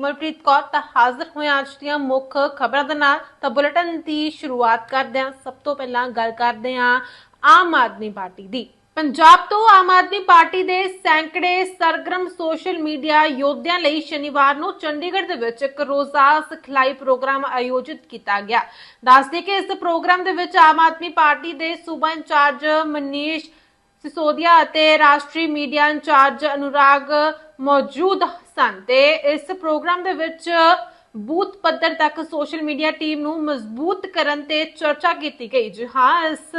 ਕੋਮਲਪ੍ਰੀਤ ਕੌਰ ਤਾਂ ਹਾਜ਼ਰ ਹੋਏ ਅੱਜ ਦੀਆਂ ਮੁੱਖ ਖਬਰਾਂ ਦੇ ਨਾਲ ਤਾਂ ਬੁਲੇਟਿਨ ਦੀ ਸ਼ੁਰੂਆਤ ਕਰਦੇ ਹਾਂ। ਸਭ ਤੋਂ ਪਹਿਲਾਂ ਗੱਲ ਕਰਦੇ ਹਾਂ ਆਮ ਆਦਮੀ ਪਾਰਟੀ ਦੀ। ਪੰਜਾਬ ਤੋਂ ਆਮ ਆਦਮੀ ਪਾਰਟੀ ਦੇ ਸੈਂਕੜੇ ਸਰਗਰਮ ਸੋਸ਼ਲ ਮੀਡੀਆ ਯੋਧਿਆਂ ਲਈ ਸ਼ਨੀਵਾਰ ਨੂੰ ਚੰਡੀਗੜ੍ਹ ਦੇ ਵਿੱਚ ਇੱਕ ਰੋਜ਼ਾ ਸਿਖਲਾਈ ਪ੍ਰੋਗਰਾਮ ਆਯੋਜਿਤ ਕੀਤਾ ਗਿਆ। ਦੱਸਦੇ ਕਿ ਇਸ ਪ੍ਰੋਗਰਾਮ ਦੇ ਵਿੱਚ ਆਮ ਆਦਮੀ ਪਾਰਟੀ ਦੇ ਸੂਬਾ ਇੰਚਾਰਜ ਮਨੀਸ਼ ਸਿਸੋਦੀਆ ਅਤੇ ਰਾਸ਼ਟਰੀ ਮੀਡੀਆ ਇੰਚਾਰਜ ਅਨੁਰਾਗ ਮੌਜੂਦ ਸਨ ਤੇ ਇਸ ਪ੍ਰੋਗਰਾਮ ਦੇ ਵਿੱਚ ਬੂਥ ਪੱਧਰ ਤੱਕ ਸੋਸ਼ਲ ਮੀਡੀਆ ਟੀਮ ਨੂੰ ਮਜ਼ਬੂਤ ਕਰਨ ਤੇ ਚਰਚਾ ਕੀਤੀ ਗਈ। ਜੀ ਹਾਂ, ਇਸ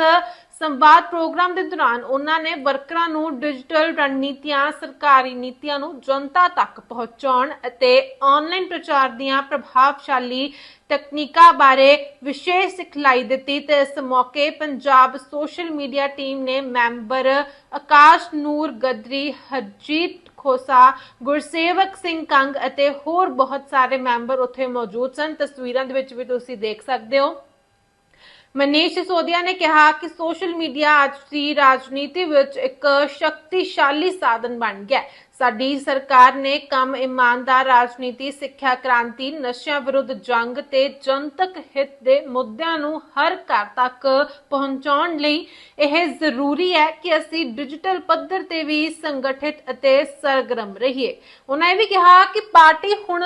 ਸੰਵਾਦ ਪ੍ਰੋਗਰਾਮ ਦੇ ਦੌਰਾਨ ਉਹਨਾਂ ਨੇ ਵਰਕਰਾਂ ਨੂੰ ਡਿਜੀਟਲ ਰਣਨੀਤੀਆਂ, ਸਰਕਾਰੀ ਨੀਤੀਆਂ ਨੂੰ ਜਨਤਾ ਤੱਕ ਪਹੁੰਚਾਉਣ ਅਤੇ ਆਨਲਾਈਨ ਪ੍ਰਚਾਰ ਦੀਆਂ ਪ੍ਰਭਾਵਸ਼ਾਲੀ ਤਕਨੀਕਾਂ ਬਾਰੇ ਵਿਸ਼ੇਸ਼ ਸਿਖਲਾਈ ਦਿੱਤੀ ਤੇ ਇਸ ਮੌਕੇ ਪੰਜਾਬ ਸੋਸ਼ਲ ਮੀਡੀਆ ਟੀਮ ਨੇ ਮੈਂਬਰ ਆਕਾਸ਼ ਨੂਰ, ਗਦਰੀ, ਹਰਜੀਤ ਖੋਸਾ, ਗੁਰਸੇਵਕ ਸਿੰਘ ਕੰਗ ਅਤੇ ਹੋਰ ਬਹੁਤ ਸਾਰੇ ਮੈਂਬਰ ਉੱਥੇ ਮੌਜੂਦ ਸਨ। ਤਸਵੀਰਾਂ ਦੇ ਵਿੱਚ ਵੀ ਤੁਸੀਂ ਦੇਖ ਸਕਦੇ ਹੋ। ਮਨੀਸ਼ ਸਿਸੋਦੀਆ ਨੇ ਕਿਹਾ ਕਿ ਸੋਸ਼ਲ ਮੀਡੀਆ ਅੱਜ ਦੀ ਰਾਜਨੀਤੀ ਵਿੱਚ ਇੱਕ ਸ਼ਕਤੀਸ਼ਾਲੀ ਸਾਧਨ ਬਣ ਗਿਆ ਹੈ। ਸਾਡੀ ਸਰਕਾਰ ਨੇ ਕੰਮ ਇਮਾਨਦਾਰ ਰਾਜਨੀਤੀ, ਸਿੱਖਿਆ ਕ੍ਰਾਂਤੀ, ਨਸ਼ਿਆਂ ਵਿਰੁੱਧ ਜੰਗ ਤੇ ਜਨਤਕ ਹਿੱਤ ਦੇ ਮੁੱਦਿਆਂ ਨੂੰ ਹਰ ਘਰ ਤੱਕ ਪਹੁੰਚਾਉਣ ਲਈ ਇਹ ਜ਼ਰੂਰੀ ਹੈ ਕਿ ਅਸੀਂ ਡਿਜੀਟਲ ਪੱਧਰ ਤੇ ਵੀ ਸੰਗਠਿਤ ਅਤੇ ਸਰਗਰਮ ਰਹੀਏ ਉਹਨਾਂ ਇਹ ਵੀ ਕਿਹਾ ਕਿ ਪਾਰਟੀ ਹੁਣ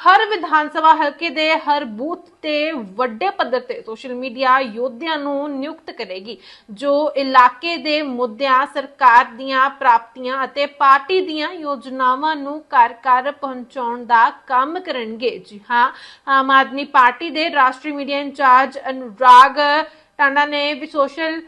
ਹਰ ਵਿਧਾਨ ਸਭਾ ਹਲਕੇ ਦੇ ਹਰ ਬੂਥ ਤੇ ਵੱਡੇ ਪੱਧਰ ਤੇ ਸੋਸ਼ਲ ਮੀਡੀਆ ਯੋਧਿਆਂ ਨੂੰ ਨਿਯੁਕਤ ਕਰੇਗੀ, ਜੋ ਇਲਾਕੇ ਦੇ ਮੁੱਦਿਆਂ, ਸਰਕਾਰ ਦੀਆਂ ਪ੍ਰਾਪਤੀਆਂ ਅਤੇ ਪਾਰਟੀ ਦੀਆਂ ਯੋਜਨਾਵਾਂ ਨੂੰ ਘਰ ਘਰ ਪਹੁੰਚਾਉਣ ਦਾ ਕੰਮ ਕਰਨਗੇ। ਜੀ ਹਾਂ, ਆਮ ਆਦਮੀ ਪਾਰਟੀ ਦੇ ਰਾਸ਼ਟਰੀ ਮੀਡੀਆ ਇੰਚਾਰਜ ਅਨੁਰਾਗ ਟਾਂਡਾ ਨੇ ਵੀ ਸੋਸ਼ਲ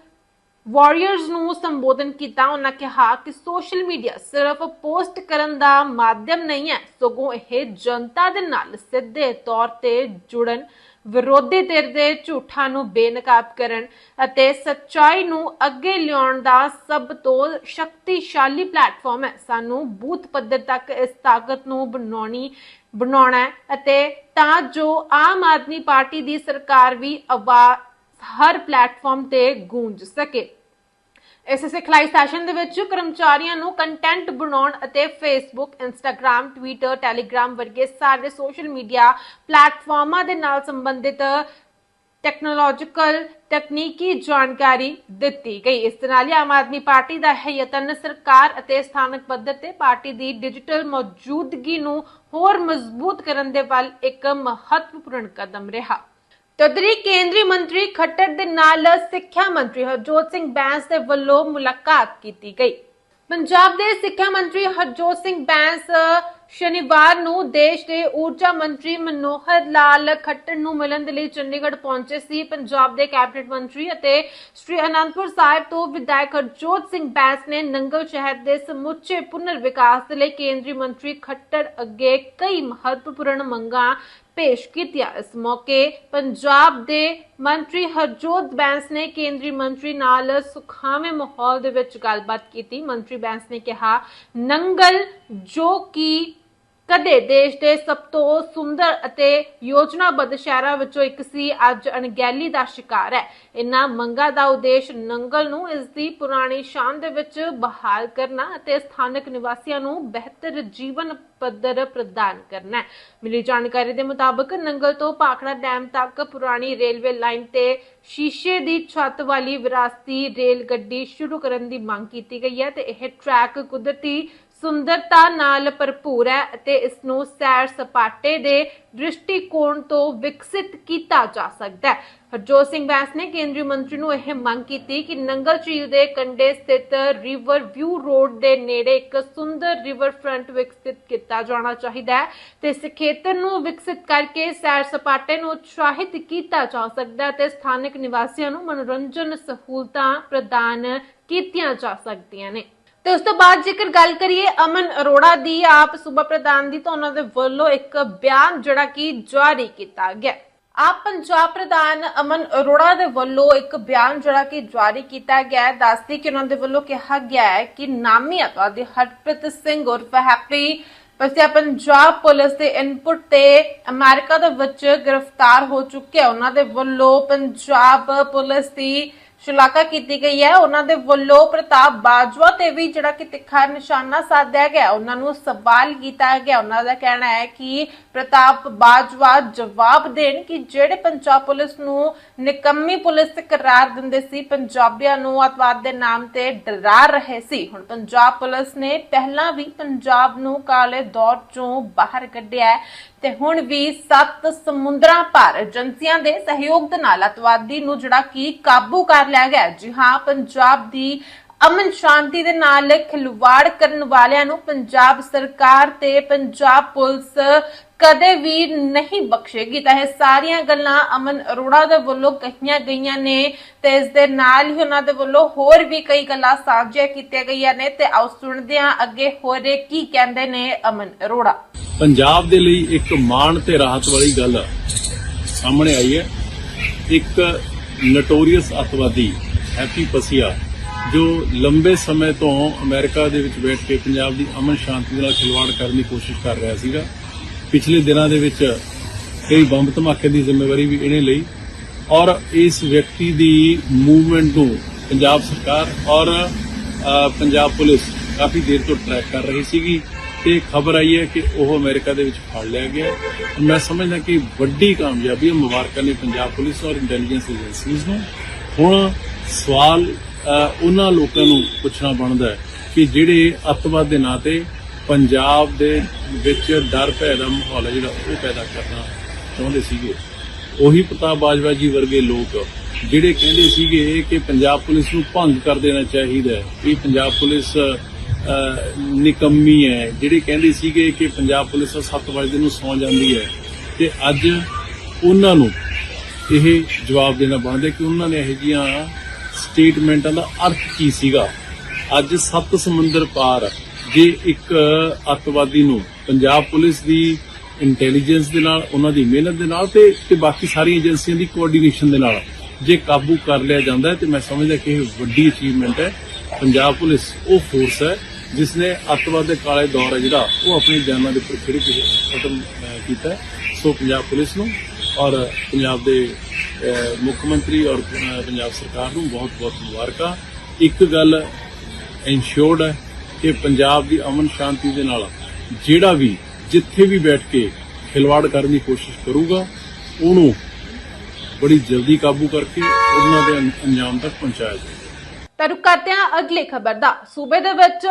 ਵਾਰੀਅਰਸ ਨੂੰ ਸੰਬੋਧਨ ਕੀਤਾ, ਉਹਨਾਂ ਕਿਹਾ ਕਿ ਸੋਸ਼ਲ ਮੀਡੀਆ ਸਿਰਫ ਪੋਸਟ ਕਰਨ ਦਾ ਮਾਧਿਅਮ ਨਹੀਂ ਹੈ, ਸਗੋਂ ਇਹ ਜਨਤਾ ਦੇ ਨਾਲ ਸਿੱਧੇ ਤੌਰ ਤੇ ਜੁੜਨ, ਵਿਰੋਧੀ ਧਿਰ ਦੇ ਝੂਠਾਂ ਨੂੰ ਬੇਨਕਾਬ ਕਰਨ ਅਤੇ ਸੱਚਾਈ ਨੂੰ ਅੱਗੇ ਲਿਆਉਣ ਦਾ ਸਭ ਤੋਂ ਸ਼ਕਤੀਸ਼ਾਲੀ ਪਲੇਟਫਾਰਮ ਹੈ। ਸਾਨੂੰ ਬੂਥ ਪੱਧਰ ਤੱਕ ਇਸ ਤਾਕਤ ਨੂੰ ਬਣਾਉਣੀ, ਬਣਾਉਣਾ ਹੈ ਅਤੇ ਤਾਂ ਜੋ ਆਮ ਆਦਮੀ ਪਾਰਟੀ ਦੀ ਸਰਕਾਰ ਵੀ ਆਵਾਜ਼ ਹਰ ਪਲੇਟਫਾਰਮ ਤੇ ਗੂੰਜ ਸਕੇ। ਇਸ ਸਿਖਲਾਈ ਸੈਸ਼ਨ ਦੇ ਵਿੱਚ ਕਰਮਚਾਰੀਆਂ ਨੂੰ ਕੰਟੈਂਟ ਬਣਾਉਣ ਅਤੇ ਫੇਸਬੁੱਕ ਇੰਸਟਾਗ੍ਰam ਟਵਿੱਟਰ ਟੈਲੀਗ੍ਰਾਮ ਵਰਗੇ ਸਾਰੇ ਸੋਸ਼ਲ ਮੀਡੀਆ ਪਲੇਟਫਾਰਮਾਂ ਦੇ ਨਾਲ ਸੰਬੰਧਿਤ ਟੈਕਨੋਲੋਜੀਕਲ ਤਕਨੀਕੀ ਜਾਣਕਾਰੀ ਦਿੱਤੀ ਗਈ। ਇਸ ਦੇ ਨਾਲ ਹੀ ਆਮ ਆਦਮੀ ਪਾਰਟੀ ਦਾ ਇਹ ਯਤਨ ਸਰਕਾਰ ਅਤੇ ਸਥਾਨਕ ਪੱਧਰ ਤੇ ਪਾਰਟੀ ਦੀ ਡਿਜੀਟਲ ਮੌਜੂਦਗੀ ਨੂੰ ਹੋਰ ਮਜ਼ਬੂਤ ਕਰਨ ਦੇ ਵੱਲ ਇੱਕ ਮਹੱਤਵਪੂਰਨ ਕਦਮ ਰਿਹਾ। ਤਦਰੀ ਕੇਂਦਰੀ ਮੰਤਰੀ ਖੱਟਰ ਦੇ ਨਾਲ ਸਿੱਖਿਆ ਮੰਤਰੀ ਹਰਜੋਤ ਸਿੰਘ ਬੈਂਸ ਦੇ ਵੱਲੋਂ ਮੁਲਾਕਾਤ ਕੀਤੀ ਗਈ। ਪੰਜਾਬ ਦੇ ਸਿੱਖਿਆ ਮੰਤਰੀ ਹਰਜੋਤ ਸਿੰਘ ਬੈਂਸ ਸ਼ਨੀਵਾਰ ਨੂੰ ਦੇਸ਼ ਦੇ ਊਰਜਾ ਮੰਤਰੀ ਮਨੋਹਰ ਲਾਲ ਖੱਟਰ ਨੂੰ ਮਿਲਣ ਦੇ ਲਈ ਚੰਡੀਗੜ੍ਹ ਪਹੁੰਚੇ ਸੀ। ਪੰਜਾਬ ਦੇ ਕੈਬਨਿਟ ਮੰਤਰੀ ਅਤੇ ਸ੍ਰੀ ਅਨੰਦਪੁਰ ਸਾਹਿਬ ਤੋਂ ਵਿਧਾਇਕ ਹਰਜੋਤ ਸਿੰਘ ਬੈਂਸ ਨੇ ਨੰਗਲ ਸ਼ਹਿਰ ਦੇ ਸਮੁੱਚੇ ਪੁਨਰ ਵਿਕਾਸ ਦੇ ਲਈ ਕੇਂਦਰੀ ਮੰਤਰੀ ਖੱਟਰ ਅੱਗੇ ਕਈ ਮਹੱਤਵਪੂਰਨ ਮੰਗਾਂ ਪੇਸ਼ ਕੀਤੀਆਂ ਇਸ ਮੌਕੇ ਪੰਜਾਬ ਦੇ ਮੰਤਰੀ ਹਰਜੋਤ ਬੈਂਸ ਨੇ ਕੇਂਦਰੀ ਮੰਤਰੀ ਨਾਲ ਸੁਖਾਵੇਂ ਮਾਹੌਲ ਦੇ ਵਿੱਚ ਗੱਲਬਾਤ ਕੀਤੀ। ਮੰਤਰੀ ਬੈਂਸ ਨੇ ਕਿਹਾ, ਨੰਗਲ ਜੋ ਕਿ ਕਦੇ ਦੇਸ਼ ਦੇ ਸਭ ਤੋਂ ਸੁੰਦਰ ਅਤੇ ਯੋਜਨਾਬੱਧ ਸ਼ਹਿਰਾਂ ਵਿੱਚੋਂ ਇੱਕ ਸੀ, ਅੱਜ ਅਣਗਹਿਲੀ ਦਾ ਸ਼ਿਕਾਰ ਹੈ। ਇਨ੍ਹਾਂ ਮੰਗਾਂ ਦਾ ਉਦੇਸ਼ ਨੰਗਲ ਨੂੰ ਇਸ ਦੀ ਪੁਰਾਣੀ ਸ਼ਾਨ ਦੇ ਵਿੱਚ ਬਹਾਲ ਕਰਨਾ ਅਤੇ ਸਥਾਨਕ ਨਿਵਾਸੀਆਂ ਨੂੰ ਬਿਹਤਰ ਜੀਵਨ ਪੱਧਰ ਪ੍ਰਦਾਨ ਕਰਨਾ ਹੈ। ਮਿਲੀ ਜਾਣਕਾਰੀ ਦੇ ਮੁਤਾਬਕ, ਨੰਗਲ ਤੋਂ ਪਾਖੜਾ ਡੈਮ ਤੱਕ ਪੁਰਾਣੀ ਰੇਲਵੇ ਲਾਈਨ ਤੇ ਸ਼ੀਸ਼ੇ ਦੀ ਛੱਤ ਵਾਲੀ ਵਿਰਾਸਤੀ ਰੇਲ ਗੱਡੀ ਸ਼ੁਰੂ ਕਰਨ ਦੀ ਮੰਗ ਕੀਤੀ ਗਈ ਹੈ ਤੇ ਇਹ ਟਰੈਕ ਕੁਦਰਤੀ ਸੁੰਦਰਤਾ ਨਾਲ ਭਰਪੂਰ ਹੈ ਅਤੇ ਇਸ ਨੂੰ ਸੈਰ ਸਪਾਟੇ ਦੇ ਦ੍ਰਿਸ਼ਟੀਕੋਣ ਤੋਂ ਵਿਕਸਿਤ ਕੀਤਾ ਜਾ ਸਕਦਾ ਹੈ। ਹਰਜੋਤ ਸਿੰਘ ਬੈਂਸ ਨੇ ਕੇਂਦਰੀ ਮੰਤਰੀ ਨੂੰ ਇਹ ਮੰਗ ਕੀਤੀ ਕਿ ਨੰਗਲ ਝੀਲ ਦੇ ਕੰਢੇ ਸਥਿਤ ਰਿਵਰ ਵਿਊ ਰੋਡ ਦੇ ਨੇੜੇ ਇੱਕ ਸੁੰਦਰ ਰਿਵਰ ਫਰੰਟ ਵਿਕਸਿਤ ਕੀਤਾ ਜਾਣਾ ਚਾਹੀਦਾ ਹੈ ਤੇ ਇਸ ਖੇਤਰ ਨੂੰ ਵਿਕਸਿਤ ਕਰਕੇ ਸੈਰ ਸਪਾਟੇ ਨੂੰ ਉਤਸ਼ਾਹਿਤ ਕੀਤਾ ਜਾ ਸਕਦਾ ਹੈ ਤੇ ਸਥਾਨਕ ਨਿਵਾਸੀਆਂ ਨੂੰ ਮਨੋਰੰਜਨ ਸਹੂਲਤਾਂ ਪ੍ਰਦਾਨ ਕੀਤੀਆਂ ਜਾ ਸਕਦੀਆਂ ਨੇ। ਤੇ ਉਸ ਤੋਂ ਬਾਅਦ ਜੇਕਰ ਗੱਲ ਕਰੀਏ ਅਮਨ ਅਰੋੜਾ ਦੀ, ਆਪ ਸੂਬਾ ਪ੍ਰਧਾਨ ਦੀ, ਤਾਂ ਉਹਨਾਂ ਦੇ ਵੱਲੋਂ ਇੱਕ ਬਿਆਨ ਜਿਹੜਾ ਕਿ ਜਾਰੀ ਕੀਤਾ ਗਿਆ। ਆਪ ਪੰਜਾਬ ਪ੍ਰਧਾਨ ਅਮਨ ਅਰੋੜਾ ਦੇ ਵੱਲੋਂ ਇੱਕ ਬਿਆਨ ਜਿਹੜਾ ਕਿ ਜਾਰੀ ਕੀਤਾ ਗਿਆ ਹੈ। ਦੱਸਦੀ ਕਿ ਉਹਨਾਂ ਦੇ ਵੱਲੋਂ ਕਿਹਾ ਗਿਆ ਹੈ ਕਿ ਨਾਮੀ ਅਤਵਾਦੀ ਹਰਪ੍ਰੀਤ ਸਿੰਘ ਉਰਫ ਹੈਪੀ ਪਸਿਆ ਪੰਜਾਬ ਪੁਲਿਸ ਦੇ ਇਨਪੁਟ ਤੇ ਅਮਰੀਕਾ ਦੇ ਵਿੱਚ ਗ੍ਰਿਫਤਾਰ ਹੋ ਚੁੱਕਿਆ ਉਹਨਾਂ ਦੇ ਵੱਲੋਂ ਪੰਜਾਬ ਪੁਲਿਸ ਦੀ ਸ਼ਲਾਘਾ ਕੀਤੀ ਗਈ ਹੈ। ਉਹਨਾਂ ਦੇ ਵੱਲੋਂ ਪ੍ਰਤਾਪ ਬਾਜਵਾ ਤੇ ਵੀ ਜਿਹੜਾ ਕਿ ਤਿੱਖਾ ਨਿਸ਼ਾਨਾ ਸਾਧਿਆ ਗਿਆ। ਉਹਨਾਂ ਨੂੰ ਸਵਾਲ ਕੀਤਾ ਗਿਆ। ਉਹਨਾਂ ਦਾ ਕਹਿਣਾ ਹੈ ਕਿ ਪ੍ਰਤਾਪ ਬਾਜਵਾ ਜਵਾਬ ਦੇਣ ਕਿ ਜਿਹੜੇ ਪੰਜਾਬ ਪੁਲਿਸ ਨੂੰ ਨਿਕੰਮੀ ਪੁਲਿਸ ਕਰਾਰ ਦਿੰਦੇ ਸੀ, ਪੰਜਾਬੀਆਂ ਨੂੰ ਅਤਵਾਦ ਦੇ ਨਾਮ ਤੇ ਡਰਾ ਰਹੇ ਸੀ। ਹੁਣ ਪੰਜਾਬ ਪੁਲਿਸ ਨੇ ਪਹਿਲਾਂ ਵੀ ਪੰਜਾਬ ਨੂੰ ਕਾਲੇ ਦੌਰ ਚੋਂ ਬਾਹਰ ਕੱਢਿਆ ਹੈ। ਤੇ ਹੁਣ ਵੀ ਸੱਤ ਸਮੁੰਦਰਾਂ ਪਾਰ ਏਜੰਸੀਆਂ ਦੇ ਸਹਿਯੋਗ ਦੇ ਨਾਲ ਅਤਵਾਦੀ ਨੂੰ ਜਿਹੜਾ ਕਿ ਕਾਬੂ ਕਰ ਲਿਆ ਗਿਆ ਜੀ ਹਾਂ, ਪੰਜਾਬ ਦੀ ਅਮਨ ਸ਼ਾਂਤੀ ਦੇ ਨਾਲ ਖਿਲਵਾੜ ਕਰਨ ਵਾਲਿਆਂ ਨੂੰ ਪੰਜਾਬ ਸਰਕਾਰ ਤੇ ਪੰਜਾਬ ਪੁਲਿਸ ਕਦੇ ਵੀ ਨਹੀਂ ਬਖਸ਼ੇਗੀ। ਤਾਂ ਇਹ ਸਾਰੀਆਂ ਗੱਲਾਂ ਅਮਨ ਅਰੋੜਾ ਦੇ ਵੱਲੋਂ ਕਹੀਆਂ ਗਈਆਂ ਨੇ ਤੇ ਇਸ ਦੇ ਨਾਲ ਹੀ ਉਹਨਾਂ ਦੇ ਵੱਲੋਂ ਹੋਰ ਵੀ ਕਈ ਗੱਲਾਂ ਸਾਂਝੀਆਂ ਕੀਤੀਆਂ ਗਈਆਂ ਨੇ। ਤੇ ਆਓ ਸੁਣਦੇ ਹਾਂ ਅੱਗੇ ਹੋਰ ਇਹ ਕੀ ਕਹਿੰਦੇ ਨੇ ਅਮਨ ਅਰੋੜਾ। ਪੰਜਾਬ ਦੇ ਲਈ ਇੱਕ ਮਾਣ ਤੇ ਰਾਹਤ ਵਾਲੀ ਗੱਲ ਸਾਹਮਣੇ ਆਈ ਹੈ। ਇੱਕ ਨਟੋਰੀਅਸ ਅਤਵਾਦੀ, ਹੈਪੀ ਪਸੀਆ ਜੋ ਲੰਬੇ ਸਮੇਂ ਤੋਂ ਅਮਰੀਕਾ ਦੇ ਵਿੱਚ ਬੈਠ ਕੇ ਪੰਜਾਬ ਦੀ ਅਮਨ ਸ਼ਾਂਤੀ ਨਾਲ ਖਿਲਵਾੜ ਕਰਨ ਦੀ ਕੋਸ਼ਿਸ਼ ਕਰ ਰਿਹਾ ਸੀਗਾ, ਪਿਛਲੇ ਦਿਨਾਂ ਦੇ ਵਿੱਚ ਕਈ ਬੰਬ ਧਮਾਕੇ ਦੀ ਜ਼ਿੰਮੇਵਾਰੀ ਵੀ ਇਹਨੇ ਲਈ ਔਰ ਇਸ ਵਿਅਕਤੀ ਦੀ ਮੂਵਮੈਂਟ ਨੂੰ ਪੰਜਾਬ ਸਰਕਾਰ ਔਰ ਪੰਜਾਬ ਪੁਲਿਸ ਕਾਫੀ ਦੇਰ ਤੋਂ ਟਰੈਕ ਕਰ ਰਹੀ ਸੀਗੀ ਤੇ ਖਬਰ ਆਈ ਹੈ ਕਿ ਉਹ ਅਮਰੀਕਾ ਦੇ ਵਿੱਚ ਫੜ ਲਿਆ ਗਿਆ। ਮੈਂ ਸਮਝਦਾ ਕਿ ਵੱਡੀ ਕਾਮਯਾਬੀ ਹੈ ਮੁਬਾਰਕਾਂ ਨੇ ਪੰਜਾਬ ਪੁਲਿਸ ਔਰ ਇੰਟੈਲੀਜੈਂਸ ਏਜੰਸੀਜ਼ ਨੂੰ। ਹੁਣ ਸਵਾਲ ਉਹਨਾਂ ਲੋਕਾਂ ਨੂੰ ਪੁੱਛਣਾ ਬਣਦਾ ਹੈ ਕਿ ਜਿਹੜੇ ਅੱਤਵਾਦ ਦੇ ਨਾਂ ਤੇ ਪੰਜਾਬ ਦੇ ਵਿੱਚ ਡਰ ਭੈ ਦਾ ਮਾਹੌਲ ਹੈ ਜਿਹੜਾ ਉਹ ਪੈਦਾ ਕਰਨਾ ਚਾਹੁੰਦੇ ਸੀਗੇ, ਉਹੀ ਪ੍ਰਤਾਪ ਬਾਜਵਾ ਜੀ ਵਰਗੇ ਲੋਕ ਜਿਹੜੇ ਕਹਿੰਦੇ ਸੀਗੇ ਕਿ ਪੰਜਾਬ ਪੁਲਿਸ ਨੂੰ ਭੰਗ ਕਰ ਦੇਣਾ ਚਾਹੀਦਾ ਹੈ ਇਹ ਪੰਜਾਬ ਪੁਲਿਸ ਨਿਕੰਮੀ ਹੈ। ਜਿਹੜੇ ਕਹਿੰਦੇ ਸੀਗੇ ਕਿ ਪੰਜਾਬ ਪੁਲਿਸ 7 ਵਜੇ ਨੂੰ ਸੌਂ ਜਾਂਦੀ ਹੈ ਤੇ ਅੱਜ ਉਹਨਾਂ ਨੂੰ ਇਹ ਜਵਾਬ ਦੇਣਾ ਬਣਦਾ ਕਿ ਉਹਨਾਂ ਨੇ ਇਹ ਜੀਆਂ ਸਟੇਟਮੈਂਟਾਂ ਦਾ ਅਰਥ ਕੀ ਸੀਗਾ? ਅੱਜ ਸੱਤ ਸਮੁੰਦਰ ਪਾਰ ਜੇ ਇੱਕ ਅੱਤਵਾਦੀ ਨੂੰ ਪੰਜਾਬ ਪੁਲਿਸ ਦੀ ਇੰਟੈਲੀਜੈਂਸ ਦੇ ਨਾਲ, ਉਹਨਾਂ ਦੀ ਮਿਹਨਤ ਦੇ ਨਾਲ ਤੇ ਤੇ ਬਾਕੀ ਸਾਰੀਆਂ ਏਜੰਸੀਆਂ ਦੀ ਕੋਆਰਡੀਨੇਸ਼ਨ ਦੇ ਨਾਲ ਜੇ ਕਾਬੂ ਕਰ ਲਿਆ ਜਾਂਦਾ ਹੈ, ਤੇ ਮੈਂ ਸਮਝਦਾ ਕਿ ਇਹ ਵੱਡੀ ਅਚੀਵਮੈਂਟ ਹੈ। ਪੰਜਾਬ ਪੁਲਿਸ ਉਹ ਫੋਰਸ ਹੈ ਜਿਸ ਨੇ ਅੱਤਵਾਦ ਦੇ ਕਾਲੇ ਦੌਰ ਹੈ ਜਿਹੜਾ, ਉਹ ਆਪਣੀ ਜਾਨਾਂ ਦੇ ਉੱਪਰ ਖਿੜੇ ਕੇ ਖਤਮ ਕੀਤਾ ਸੋ ਪੰਜਾਬ ਪੁਲਿਸ ਨੂੰ ਔਰ ਪੰਜਾਬ ਦੇ ਮੁੱਖ ਮੰਤਰੀ ਔਰ ਪੰਜਾਬ ਸਰਕਾਰ ਨੂੰ ਬਹੁਤ ਬਹੁਤ ਮੁਬਾਰਕਾਂ। ਇੱਕ ਗੱਲ ਇਨਸ਼ੋਰਡ ਹੈ ਕਿ ਪੰਜਾਬ ਦੀ ਅਮਨ ਸ਼ਾਂਤੀ ਦੇ ਨਾਲ ਜਿਹੜਾ ਵੀ, ਜਿੱਥੇ ਵੀ ਬੈਠ ਕੇ ਖਿਲਵਾੜ ਕਰਨ ਦੀ ਕੋਸ਼ਿਸ਼ ਕਰੂਗਾ, ਉਹਨੂੰ ਬੜੀ ਜਲਦੀ ਕਾਬੂ ਕਰਕੇ ਉਹਨਾਂ ਦੇ ਅੰਜਾਮ ਤੱਕ ਪਹੁੰਚਾਇਆ ਜਾਵੇ। ਤਾਂ ਰੁਕ ਕਰਦੇ ਹਾਂ ਅਗਲੀ ਖਬਰ ਦਾ। ਸੂਬੇ ਦੇ ਵਿੱਚ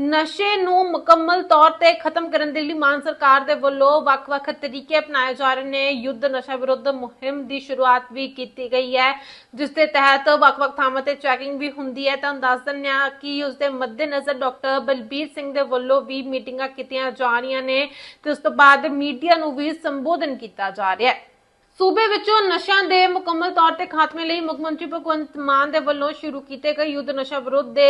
ਨਸ਼ੇ ਨੂੰ ਮੁਕੰਮਲ ਤੌਰ ਤੇ ਖਤਮ ਕਰਨ ਦੇ ਲਈ ਮਾਨ ਸਰਕਾਰ ਦੇ ਵੱਲੋਂ ਵੱਖ-ਵੱਖ ਤਰੀਕੇ ਅਪਣਾਏ ਜਾ ਰਹੇ ਨੇ। ਯੁੱਧ ਨਸ਼ਾ ਵਿਰੁੱਧ ਮੁਹਿੰਮ ਦੀ ਸ਼ੁਰੂਆਤ ਵੀ ਕੀਤੀ ਗਈ ਹੈ, ਜਿਸ ਦੇ ਤਹਿਤ ਵੱਖ-ਵੱਖ ਥਾਵਾਂ ਤੇ ਚੈਕਿੰਗ ਵੀ ਹੁੰਦੀ ਹੈ। ਤਾਂ ਦੱਸ ਦਿੰਦੇ ਹਾਂ ਕਿ ਉਸ ਦੇ ਮੱਦੇਨਜ਼ਰ ਡਾਕਟਰ ਬਲਬੀਰ ਸਿੰਘ ਦੇ ਵੱਲੋਂ ਵੀ ਮੀਟਿੰਗਾਂ ਕੀਤੀਆਂ ਜਾ ਰਹੀਆਂ ਨੇ ਤੇ ਉਸ ਤੋਂ ਬਾਅਦ ਮੀਡੀਆ ਨੂੰ ਵੀ ਸੰਬੋਧਨ ਕੀਤਾ ਜਾ ਰਿਹਾ ਹੈ। ਸੂਬੇ ਵਿੱਚੋਂ ਨਸ਼ਿਆਂ ਦੇ ਮੁਕੰਮਲ ਤੌਰ ਤੇ ਖਾਤਮੇ ਲਈ ਮੁੱਖ ਮੰਤਰੀ ਭਗਵੰਤ ਮਾਨ ਦੇ ਵੱਲੋਂ ਸ਼ੁਰੂ ਕੀਤੇ ਗਏ ਯੁੱਧ ਨਸ਼ਾ ਵਿਰੁੱਧ ਦੇ